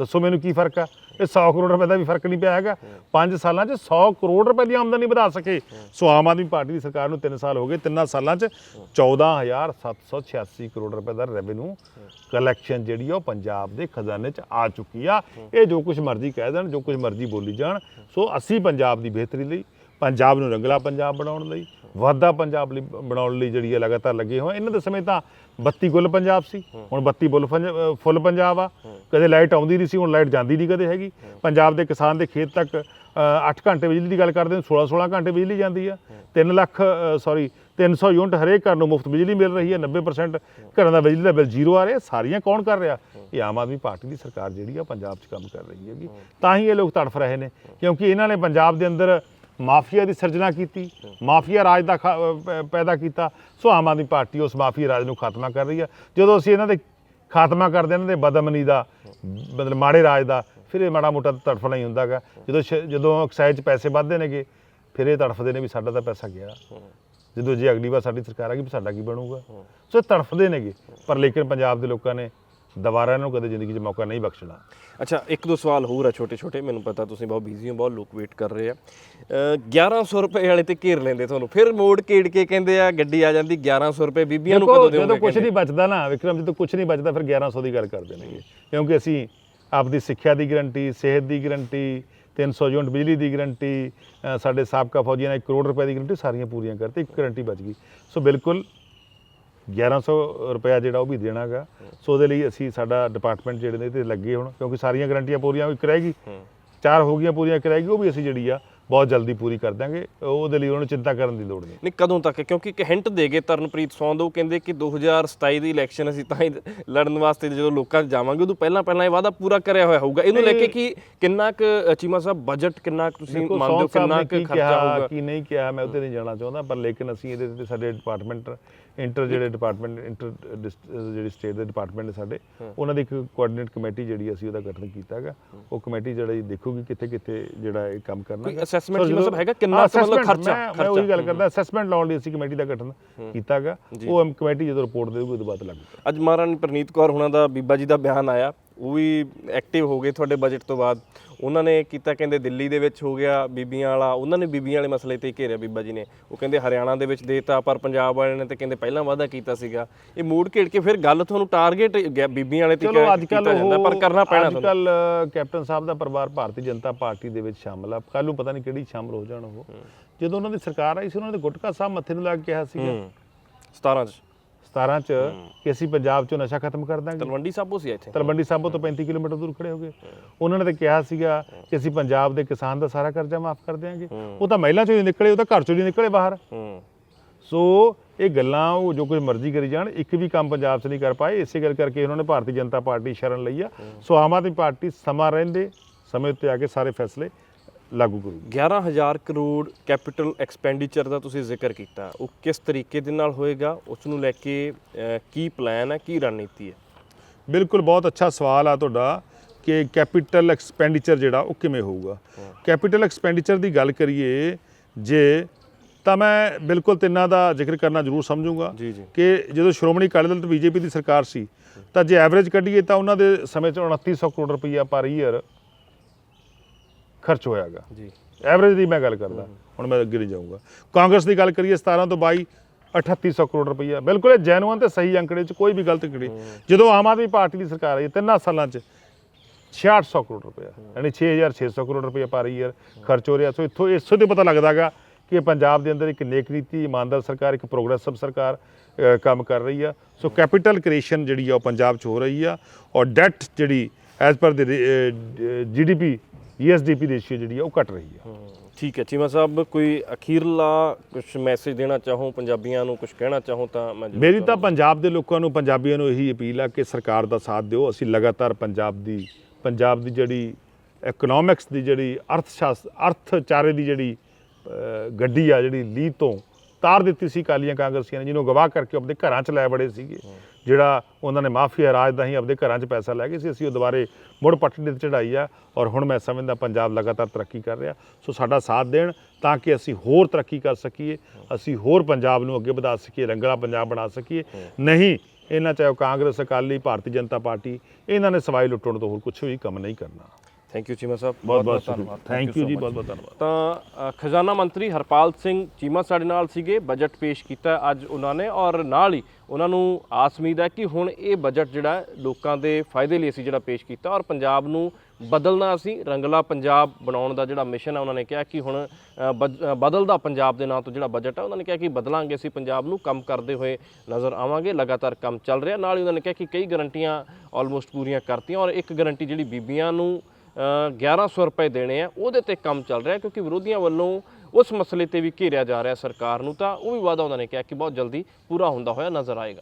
ਦੱਸੋ ਮੈਨੂੰ ਕੀ ਫ਼ਰਕ ਆ? ਇਹ 100 ਕਰੋੜ ਰੁਪਏ ਦਾ ਵੀ ਫ਼ਰਕ ਨਹੀਂ ਪਿਆ ਹੈਗਾ। 5 ਸਾਲਾਂ 'ਚ 100 ਕਰੋੜ ਰੁਪਏ ਦੀ ਆਮਦਨੀ ਵਧਾ ਸਕੇ। ਸੋ ਆਮ ਆਦਮੀ ਪਾਰਟੀ ਦੀ ਸਰਕਾਰ ਨੂੰ 3 ਸਾਲ ਹੋ ਗਏ। ਤਿੰਨਾਂ ਸਾਲਾਂ 'ਚ 14786 ਕਰੋੜ ਰੁਪਏ ਦਾ ਰੈਵਨਿਊ ਕਲੈਕਸ਼ਨ ਜਿਹੜੀ ਆ ਉਹ ਪੰਜਾਬ ਦੇ ਖਜ਼ਾਨੇ 'ਚ ਆ ਚੁੱਕੀ ਆ। ਇਹ ਜੋ ਕੁਝ ਮਰਜ਼ੀ ਕਹਿ ਦੇਣ, ਜੋ ਕੁਝ ਮਰਜ਼ੀ ਬੋਲੀ ਜਾਣ। ਸੋ ਅਸੀਂ ਪੰਜਾਬ ਦੀ ਬਿਹਤਰੀ ਲਈ, ਪੰਜਾਬ ਨੂੰ ਰੰਗਲਾ ਪੰਜਾਬ ਬਣਾਉਣ ਲਈ, ਵਾਧਾ ਪੰਜਾਬ ਲਈ ਬਣਾਉਣ ਲਈ ਜਿਹੜੀ ਹੈ ਲਗਾਤਾਰ ਲੱਗੇ ਹੋਏ ਇਹਨਾਂ ਦੇ ਸਮੇਂ ਤਾਂ ਬੱਤੀ ਗੁੱਲ ਪੰਜਾਬ ਸੀ। ਹੁਣ ਬੱਤੀ ਬੁੱਲ ਪੰਜ- ਅ, ਫੁੱਲ ਪੰਜਾਬ ਆ। ਕਦੇ ਲਾਈਟ ਆਉਂਦੀ ਨਹੀਂ ਸੀ ਹੁਣ ਲਾਈਟ ਜਾਂਦੀ ਨਹੀਂ ਕਦੇ ਹੈਗੀ। ਪੰਜਾਬ ਦੇ ਕਿਸਾਨ ਦੇ ਖੇਤ ਤੱਕ 8 ਘੰਟੇ ਬਿਜਲੀ ਦੀ ਗੱਲ ਕਰਦੇ ਹਾਂ 16 16 ਘੰਟੇ ਬਿਜਲੀ ਜਾਂਦੀ ਆ। 3 ਲੱਖ ਸੌਰੀ 300 ਯੂਨਿਟ ਹਰੇਕ ਘਰ ਨੂੰ ਮੁਫਤ ਬਿਜਲੀ ਮਿਲ ਰਹੀ ਹੈ। 90% ਘਰਾਂ ਦਾ ਬਿਜਲੀ ਦਾ ਬਿੱਲ ਜ਼ੀਰੋ ਆ ਰਿਹਾ ਸਾਰੀਆਂ ਕੌਣ ਕਰ ਰਿਹਾ? ਇਹ ਆਮ ਆਦਮੀ ਪਾਰਟੀ ਦੀ ਸਰਕਾਰ ਜਿਹੜੀ ਆ ਪੰਜਾਬ 'ਚ ਕੰਮ ਕਰ ਰਹੀ ਹੈਗੀ। ਤਾਂ ਹੀ ਇਹ ਲੋਕ ਤੜਫ ਰਹੇ ਨੇ ਕਿਉਂਕਿ ਇਹਨਾਂ ਨੇ ਪੰਜਾਬ ਦੇ ਅੰਦਰ ਮਾਫੀਆ ਦੀ ਸਿਰਜਣਾ ਕੀਤੀ, ਮਾਫੀਆ ਰਾਜ ਦਾ ਖਾ- ਪੈਦਾ ਕੀਤਾ, ਸੋ ਆਮ ਆਦਮੀ ਪਾਰਟੀ ਉਸ ਮਾਫੀਆ ਰਾਜ ਨੂੰ ਖਾਤਮਾ ਕਰ ਰਹੀ ਹੈ। ਜਦੋਂ ਅਸੀਂ ਇਹਨਾਂ ਦੇ ਖਾਤਮਾ ਕਰਦੇ ਇਹਨਾਂ ਦੇ ਬਦਮਨੀ ਦਾ, ਮਤਲਬ ਮਾੜੇ ਰਾਜ ਦਾ, ਫਿਰ ਇਹ ਮਾੜਾ ਮੋਟਾ ਤੜਫਣਾ ਹੀ ਹੁੰਦਾਗਾ ਜਦੋਂ ਸ਼- ਜਦੋਂ ਐਕਸਾਈਜ਼ 'ਚ ਪੈਸੇ ਵੱਧਦੇ ਨੇਗੇ, ਫਿਰ ਇਹ ਤੜਫਦੇ ਨੇ ਵੀ ਸਾਡਾ ਤਾਂ ਪੈਸਾ ਗਿਆ। ਜਦੋਂ ਜੇ ਅਗਲੀ ਵਾਰ ਸਾਡੀ ਸਰਕਾਰ ਆ ਗਈ ਵੀ ਸਾਡਾ ਕੀ ਬਣੂਗਾ? ਸੋ ਇਹ ਤੜਫਦੇ ਨੇਗੇ। ਪਰ ਲੇਕਿਨ ਪੰਜਾਬ ਦੇ ਲੋਕਾਂ ਨੇ ਦੁਬਾਰਾ ਇਹਨਾਂ ਨੂੰ ਕਦੇ ਜ਼ਿੰਦਗੀ 'ਚ ਮੌਕਾ ਨਹੀਂ ਬਖਸ਼ਣਾ। ਅੱਛਾ ਇੱਕ ਦੋ ਸਵਾਲ ਹੋਰ ਆ ਛੋਟੇ ਛੋਟੇ ਮੈਨੂੰ ਪਤਾ ਤੁਸੀਂ ਬਹੁਤ ਬਿਜ਼ੀ ਹੋ ਬਹੁਤ ਲੋਕ ਵੇਟ ਕਰ ਰਹੇ ਆ। ਅ, 1100 ਰੁਪਏ ਵਾਲੇ ਤੇ ਘੇਰ ਲੈਂਦੇ ਤੁਹਾਨੂੰ। ਫਿਰ ਮੋੜ ਕੇੜ ਕੇ ਕਹਿੰਦੇ ਆ ਗੱਡੀ ਆ ਜਾਂਦੀ 1100 ਰੁਪਏ ਬੀਬੀਆਂ ਨੂੰ ਦੇਖੋ ਕਦੋਂ ਜਦੋਂ ਦਿਓਗੇ ਕੁਝ ਨਹੀਂ ਬਚਦਾ ਨਾ ਵਿਕਰਮ ਜਦੋਂ ਕੁਝ ਨਹੀਂ ਬਚਦਾ ਫਿਰ 1100 ਦੀ ਗੱਲ ਕਰਦੇ ਨੇਗੇ। ਕਿਉਂਕਿ ਅਸੀਂ ਆਪਦੀ ਸਿੱਖਿਆ ਦੀ ਗਰੰਟੀ ਸਿਹਤ ਦੀ ਗਰੰਟੀ 300 ਯੂਨਿਟ ਬਿਜਲੀ ਦੀ ਗਰੰਟੀ ਅ, ਸਾਡੇ ਸਾਬਕਾ ਫੌਜੀਆਂ ਨੇ 1 ਕਰੋੜ ਰੁਪਏ ਦੀ ਗਰੰਟੀ ਸਾਰੀਆਂ ਪੂਰੀਆਂ ਕਰਤੀ ਇੱਕ ਗਰੰਟੀ ਬਚ ਗਈ। ਸੋ ਬਿਲਕੁਲ 1100 ਰੁਪਇਆ ਜਿਹੜਾ ਉਹ ਵੀ ਦੇਣਾਗਾ ਸੋ ਉਹਦੇ ਲਈ ਅਸੀਂ ਸਾਡਾ ਡਿਪਾਰਟਮੈਂਟ ਜਿਹੜੇ ਨੇ ਤੇ ਲੱਗੇ ਹੁਣ ਕਿਉਂਕਿ ਸਾਰੀਆਂ ਗਰੰਟੀਆਂ ਪੂਰੀਆਂ ਇੱਕ ਰਹੇਗੀ ਚਾਰ ਹੋ ਗਈਆਂ ਪੂਰੀਆਂ ਕਰਾਏਗੀ ਉਹ ਵੀ ਅਸੀਂ ਜਿਹੜੀ ਆ ਬਹੁਤ ਜਲਦੀ ਪੂਰੀ ਕਰ ਦਾਂਗੇ। ਉਹਦੇ ਲਈ ਉਹਨਾਂ ਨੂੰ ਚਿੰਤਾ ਕਰਨ ਦੀ ਲੋੜ ਨਹੀਂ। ਨਹੀਂ ਕਦੋਂ ਤੱਕ? ਕਿਉਂਕਿ ਇੱਕ ਹਿੰਟ ਦੇ ਗਏ ਤਰਨਪ੍ਰੀਤ ਸੌਂਦ ਉਹ ਕਹਿੰਦੇ ਕਿ 2027 ਦੀ ਇਲੈਕਸ਼ਨ ਅਸੀਂ ਤਾਂ ਹੀ ਲੜਨ ਵਾਸਤੇ ਜਦੋਂ ਲੋਕਾਂ 'ਚ ਜਾਵਾਂਗੇ ਉਦੋਂ ਪਹਿਲਾਂ ਪਹਿਲਾਂ ਇਹ ਵਾਅਦਾ ਪੂਰਾ ਕਰਿਆ ਹੋਇਆ ਹੋਊਗਾ। ਇਹਨੂੰ ਲੈ ਕੇ ਕਿ ਕਿੰਨਾ ਕੁ ਚੀਮਾ ਸਾਹਿਬ ਬਜਟ ਕਿੰਨਾ ਕੁ ਤੁਸੀਂ ਮੰਨਦੇ ਹੋ ਕਿੰਨਾ ਕੁ ਖਰਚਾ ਹੋਊਗਾ? ਕੀ ਨਹੀਂ ਕਿਹਾ ਮੈਂ ਉਹਦੇ ਨਹੀਂ ਜਾਣਾ ਚਾਹੁੰਦਾ ਪਰ ਲੇਕਿਨ ਅਸੀਂ ਇਹਦੇ ਤੇ ਸਾਡੇ ਡਿਪਾਰਟਮੈਂਟ ਇੰਟਰ ਜਿਹੜੇ ਡਿਪਾਰਟਮੈਂਟ ਇੰਟਰ ਜਿਹੜੀ ਸਟੇਟ ਦੇ ਡਿਪਾਰਟਮੈਂਟ ਨੇ ਸਾਡੇ ਉਹਨਾਂ ਦੀ ਇੱਕ ਕੋਆਰਡੀਨੇਟ ਕਮੇਟੀ ਜਿਹੜੀ ਅਸੀਂ ਉਹਦਾ ਗਠਨ ਕੀਤਾ ਹੈਗਾ। ਉਹ ਕਮੇਟੀ ਜਿਹੜੀ ਦੇਖੂਗੀ ਕਿੱਥੇ ਕਿੱਥੇ ਜਿਹੜਾ ਇਹ ਕੰਮ ਕਰਨਾ ਕੋਈ assessment ਜੀ ਮਤਲਬ ਹੈਗਾ? ਕਿੰਨਾ ਮਤਲਬ ਖਰਚਾ- ਮੈਂ? ਉਹੀ ਗੱਲ ਕਰਦਾ ਅਸੈਸਮੈਂਟ ਲਾਉਣ ਲਈ ਅਸੀਂ ਕਮੇਟੀ ਦਾ ਗਠਨ ਕੀਤਾ ਹੈਗਾ। ਉਹ ਕਮੇਟੀ ਜਦੋਂ ਰਿਪੋਰਟ ਦੇਊਗੀ ਉਹਦੇ ਬਾਅਦ ਲਾਗੂ ਅੱਜ ਮਹਾਰਾਣੀ ਪ੍ਰਨੀਤ ਕੌਰ ਹੁਣਾਂ ਦਾ ਬੀਬਾ ਜੀ ਦਾ ਬਿਆਨ ਆਇਆ। ਉਹ ਵੀ ਐਕਟਿਵ ਹੋ ਗਏ ਤੁਹਾਡੇ ਬਜਟ ਤੋਂ ਬਾਅਦ। ਉਹਨਾਂ ਨੇ ਕੀਤਾ ਕਹਿੰਦੇ ਦਿੱਲੀ ਦੇ ਵਿੱਚ ਹੋ ਗਿਆ ਬੀਬੀਆਂ ਵਾਲਾ। ਉਹਨਾਂ ਨੇ ਬੀਬੀਆਂ ਵਾਲੇ ਮਸਲੇ ਤੇ ਘੇਰਿਆ ਬੀਬਾ ਜੀ ਨੇ। ਉਹ ਕਹਿੰਦੇ ਹਰਿਆਣਾ ਦੇ ਵਿੱਚ ਦੇਤਾ ਪਰ ਪੰਜਾਬ ਵਾਲਿਆਂ ਨੇ ਤੇ ਕਹਿੰਦੇ ਪਹਿਲਾਂ ਵਾਅਦਾ ਕੀਤਾ ਸੀਗਾ। ਇਹ ਮੂਡ ਘੇੜ ਕੇ ਫਿਰ ਗੱਲ ਤੁਹਾਨੂੰ ਟਾਰਗੇਟ ਬੀਬੀਆਂ ਵਾਲੇ ਤੇ ਕੀਤਾ ਜਾਂਦਾ ਪਰ ਕਰਨਾ ਪੈਣਾ ਅੱਜ ਤੁਹਾਨੂੰ। ਕੱਲ ਕੈਪਟਨ ਸਾਹਿਬ ਦਾ ਪਰਿਵਾਰ ਭਾਰਤੀ ਜਨਤਾ ਪਾਰਟੀ ਦੇ ਵਿੱਚ ਸ਼ਾਮਲ ਆ। ਕੱਲ ਨੂੰ ਪਤਾ ਨਹੀਂ ਕਿਹੜੀ ਸ਼ਾਮਲ ਹੋ ਜਾਣ ਉਹ। ਜਦੋਂ ਉਹਨਾਂ ਦੀ ਸਰਕਾਰ ਆਈ ਸੀ ਉਹਨਾਂ ਨੇ ਗੁਟਕਾ ਸਾਹਿਬ ਮੱਥੇ ਨੂੰ ਲਾ ਕੇ ਕਿਹਾ ਸੀਗਾ। ਹੂੰ। 17 ਚ। 17 ਚ ਕਿ ਅਸੀਂ ਪੰਜਾਬ ਚੋਂ ਨਸ਼ਾ ਖਤਮ ਕਰ ਦਾਂਗੇ। ਤਲਵੰਡੀ ਸਾਬੋ ਸੀ ਇੱਥੇ। ਤਲਵੰਡੀ ਸਾਬੋ ਤੋਂ 35 ਕਿਲੋਮੀਟਰ ਦੂਰ ਖੜੇ ਹੋ ਗਏ। ਉਹਨਾਂ ਨੇ ਤਾਂ ਕਿਹਾ ਸੀਗਾ ਕਿ ਅਸੀਂ ਪੰਜਾਬ ਦੇ ਕਿਸਾਨ ਦਾ ਸਾਰਾ ਕਰਜ਼ਾ ਮਾਫ ਕਰ ਦਿਆਂਗੇ। ਉਹ ਤਾਂ ਮਹਿਲਾ ਚੋਂ ਹੀ ਨਿਕਲੇ ਉਹ ਤਾਂ ਘਰ ਚੋਂ ਹੀ ਨਿਕਲੇ ਬਾਹਰ। ਸੋ ਇਹ ਗੱਲਾਂ ਉਹ ਜੋ ਕੁਝ ਮਰਜ਼ੀ ਕਰੀ ਜਾਣ ਇੱਕ ਵੀ ਕੰਮ ਪੰਜਾਬ 'ਚ ਨਹੀਂ ਕਰ ਪਾਏ। ਇਸੇ ਗੱਲ ਕਰਕੇ ਉਹਨਾਂ ਨੇ ਭਾਰਤੀ ਜਨਤਾ ਪਾਰਟੀ ਸ਼ਰਨ ਲਈ ਆ। ਸੋ ਆਮ ਆਦਮੀ ਪਾਰਟੀ ਸਮਾਂ ਰਹਿੰਦੇ ਸਮੇਂ ਉੱਤੇ ਆ ਕੇ ਸਾਰੇ ਫੈਸਲੇ। ਲਾਗੂ ਕਰੂਗੀ 11000 ਕਰੋੜ ਕੈਪੀਟਲ ਐਕਸਪੈਂਡੀਚਰ ਦਾ ਤੁਸੀਂ ਜ਼ਿਕਰ ਕੀਤਾ। ਉਹ ਕਿਸ ਤਰੀਕੇ ਦੇ ਨਾਲ ਹੋਏਗਾ? ਉਸ ਨੂੰ ਲੈ ਕੇ ਕੀ ਪਲਾਨ ਹੈ? ਕੀ ਰਣਨੀਤੀ ਹੈ? ਬਿਲਕੁਲ ਬਹੁਤ ਅੱਛਾ ਸਵਾਲ ਆ ਤੁਹਾਡਾ ਕਿ ਕੈਪੀਟਲ ਐਕਸਪੈਂਡੀਚਰ ਜਿਹੜਾ ਉਹ ਕਿਵੇਂ ਹੋਊਗਾ? ਕੈਪੀਟਲ ਐਕਸਪੈਂਡੀਚਰ ਦੀ ਗੱਲ ਕਰੀਏ ਜੇ ਤਾਂ ਮੈਂ ਬਿਲਕੁਲ ਤਿੰਨਾਂ ਦਾ ਜ਼ਿਕਰ ਕਰਨਾ ਜ਼ਰੂਰ ਸਮਝੂੰਗਾ ਕਿ ਜਦੋਂ ਸ਼੍ਰੋਮਣੀ ਅਕਾਲੀ ਦਲ ਤੇ ਬੀਜੇਪੀ ਦੀ ਸਰਕਾਰ ਸੀ ਤਾਂ ਜੇ ਐਵਰੇਜ ਕੱਢੀਏ ਤਾਂ ਉਹਨਾਂ ਦੇ ਸਮੇਂ 'ਚ 2900 ਕਰੋੜ ਰੁਪਈਆ ਪਰ ਈਅਰ ਖਰਚ ਹੋਇਆਗਾ। ਜੀ। ਐਵਰੇਜ ਦੀ ਮੈਂ ਗੱਲ ਕਰਦਾ। ਹੁਣ ਮੈਂ ਅੱਗੇ ਨਹੀਂ ਜਾਊਂਗਾ। ਕਾਂਗਰਸ ਦੀ ਗੱਲ ਕਰੀਏ 17 ਤੋਂ 22 3800 ਕਰੋੜ ਰੁਪਈਆ। ਬਿਲਕੁਲ ਇਹ ਜੈਨੂਅਨ ਤੇ ਸਹੀ ਅੰਕੜੇ 'ਚ ਕੋਈ ਵੀ ਗਲਤ ਅੰਕੜੇ ਜਦੋਂ ਆਮ ਆਦਮੀ ਪਾਰਟੀ ਦੀ ਸਰਕਾਰ ਆਈ ਤਿੰਨਾਂ ਸਾਲਾਂ 'ਚ 6600 ਕਰੋੜ ਰੁਪਇਆ ਯਾਨੀ 6600 ਕਰੋੜ ਰੁਪਇਆ ਪਰ ਈਅਰ ਖਰਚ ਹੋ ਰਿਹਾ। ਸੋ ਇੱਥੋਂ ਇਸੋ ਤੇ ਪਤਾ ਲੱਗਦਾਗਾ ਕਿ ਪੰਜਾਬ ਦੇ ਅੰਦਰ ਇੱਕ ਨੇਕ ਨੀਤੀ ਇਮਾਨਦਾਰ ਸਰਕਾਰ ਇੱਕ ਪ੍ਰੋਗਰੈਸਿਵ ਸਰਕਾਰ ਕੰਮ ਕਰ ਰਹੀ ਆ। ਸੋ ਕੈਪੀਟਲ ਕ੍ਰੀਏਸ਼ਨ ਜਿਹੜੀ ਆ ਉਹ ਪੰਜਾਬ 'ਚ ਹੋ ਰਹੀ ਆ। ਔਰ ਡੈਟ ਜਿਹੜੀ ਐਜ਼ ਪਰ ਦੀ ਜੀਡੀਪੀ ਈਐਸਡੀਪੀ ਰੇਸ਼ੀਓ ਜਿਹੜੀ ਆ ਉਹ ਘਟ ਰਹੀ ਆ। ਠੀਕ ਹੈ ਚੀਮਾ ਸਾਹਿਬ ਕੋਈ ਅਖੀਰਲਾ ਕੁਝ ਮੈਸੇਜ ਦੇਣਾ ਚਾਹੋ ਪੰਜਾਬੀਆਂ ਨੂੰ ਕੁਝ ਕਹਿਣਾ ਚਾਹੋ ਤਾਂ ਮੈਂ ਮੇਰੀ ਤਾਂ ਪੰਜਾਬ ਦੇ ਲੋਕਾਂ ਨੂੰ ਪੰਜਾਬੀਆਂ ਨੂੰ ਇਹੀ ਅਪੀਲ ਆ ਕਿ ਸਰਕਾਰ ਦਾ ਸਾਥ ਦਿਓ। ਅਸੀਂ ਲਗਾਤਾਰ ਪੰਜਾਬ ਦੀ ਪੰਜਾਬ ਦੀ ਜਿਹੜੀ ਇਕਨੋਮਿਕਸ ਦੀ ਜਿਹੜੀ ਅਰਥ ਸ਼ਾਸਤਰ ਅਰਥਚਾਰੇ ਦੀ ਜਿਹੜੀ ਗੱਡੀ ਆ ਜਿਹੜੀ ਲੀਹ ਤੋਂ ਤਾਰ ਦਿੱਤੀ ਸੀ ਕਾਲੀਆਂ ਕਾਂਗਰਸੀਆਂ ਨੇ ਜਿਹਨੂੰ ਗਵਾਹ ਕਰਕੇ ਆਪਣੇ ਘਰਾਂ 'ਚ ਲੈ ਬੜੇ ਸੀਗੇ। ਜਿਹੜਾ ਉਹਨਾਂ ਨੇ ਮਾਫੀਆ ਰਾਜ ਦਾ ਹੀ ਆਪਣੇ ਘਰਾਂ 'ਚ ਪੈਸਾ ਲੈ ਕੇ ਸੀ, ਅਸੀਂ ਉਹ ਦੁਬਾਰੇ ਮੁੜ ਪਟੜੀ ਤੇ ਚੜਾਈ ਆ ਔਰ ਹੁਣ ਮੈਂ ਸਮਝਦਾ ਪੰਜਾਬ ਲਗਾਤਾਰ ਤਰੱਕੀ ਕਰ ਰਿਹਾ। ਸੋ ਸਾਡਾ ਸਾਥ ਦੇਣ ਤਾਂ ਕਿ ਅਸੀਂ ਹੋਰ ਤਰੱਕੀ ਕਰ ਸਕੀਏ, ਅਸੀਂ ਹੋਰ ਪੰਜਾਬ ਨੂੰ ਅੱਗੇ ਵਧਾ ਸਕੀਏ, ਰੰਗਲਾ ਪੰਜਾਬ ਬਣਾ ਸਕੀਏ। ਨਹੀਂ, ਇਹਨਾਂ ਚਾਹੇ ਉਹ ਕਾਂਗਰਸ, ਅਕਾਲੀ, ਭਾਰਤੀ ਜਨਤਾ ਪਾਰਟੀ, ਇਹਨਾਂ ਨੇ ਸਵਾਈ ਲੁੱਟਣ ਤੋਂ ਹੋਰ ਕੁਝ ਵੀ ਕੰਮ ਨਹੀਂ ਕਰਨਾ। ਥੈਂਕ ਯੂ ਚੀਮਾ ਸਾਹਿਬ ਬਹੁਤ ਬਹੁਤ ਧੰਨਵਾਦ। ਥੈਂਕ ਯੂ ਜੀ. ਬਹੁਤ ਬਹੁਤ ਧੰਨਵਾਦ। ਤਾਂ ਖਜ਼ਾਨਾ ਮੰਤਰੀ ਹਰਪਾਲ ਸਿੰਘ ਚੀਮਾ ਸਾਡੇ ਨਾਲ ਸੀਗੇ ਬਜਟ ਪੇਸ਼ ਕੀਤਾ ਅੱਜ ਉਹਨਾਂ ਨੇ ਔਰ ਨਾਲ ਹੀ ਉਹਨਾਂ ਨੂੰ ਆਸ ਉਮੀਦ ਹੈ ਕਿ ਹੁਣ ਇਹ ਬਜਟ ਜਿਹੜਾ ਲੋਕਾਂ ਦੇ ਫਾਇਦੇ ਲਈ ਅਸੀਂ ਜਿਹੜਾ ਪੇਸ਼ ਕੀਤਾ ਔਰ ਪੰਜਾਬ ਨੂੰ ਬਦਲਣਾ ਅਸੀਂ ਰੰਗਲਾ ਪੰਜਾਬ ਬਣਾਉਣ ਦਾ ਜਿਹੜਾ ਮਿਸ਼ਨ ਹੈ ਉਹਨਾਂ ਨੇ ਕਿਹਾ ਕਿ ਹੁਣ ਬਦਲਦਾ ਪੰਜਾਬ ਦੇ ਨਾਂ ਤੋਂ ਜਿਹੜਾ ਬਜਟ ਹੈ ਉਹਨਾਂ ਨੇ ਕਿਹਾ ਕਿ ਬਦਲਾਂਗੇ ਅਸੀਂ ਪੰਜਾਬ ਨੂੰ ਕੰਮ ਕਰਦੇ ਹੋਏ ਨਜ਼ਰ ਆਵਾਂਗੇ ਲਗਾਤਾਰ ਕੰਮ ਚੱਲ ਰਿਹਾ। ਨਾਲ ਹੀ ਉਹਨਾਂ ਨੇ ਕਿਹਾ ਕਿ ਕਈ ਗਰੰਟੀਆਂ ਆਲਮੋਸਟ ਪੂਰੀਆਂ ਕਰਤੀਆਂ ਔਰ ਇੱਕ ਗਰੰਟੀ ਜਿਹੜੀ ਬੀਬੀਆਂ ਨੂੰ 1100 ਰੁਪਏ ਦੇਣੇ ਆ। ਉਹਦੇ ਤੇ ਕੰਮ ਚੱਲ ਰਿਹਾ ਕਿਉਂਕਿ ਵਿਰੋਧੀਆਂ ਵੱਲੋਂ ਉਸ ਮਸਲੇ ਤੇ ਵੀ ਘੇਰਿਆ ਜਾ ਰਿਹਾ ਸਰਕਾਰ ਨੂੰ। ਤਾਂ ਉਹ ਵੀ ਵਾਅਦਾ ਉਹਨਾਂ ਨੇ ਕਿਹਾ ਕਿ ਬਹੁਤ ਜਲਦੀ ਪੂਰਾ ਹੁੰਦਾ ਹੋਇਆ ਨਜ਼ਰ ਆਏਗਾ।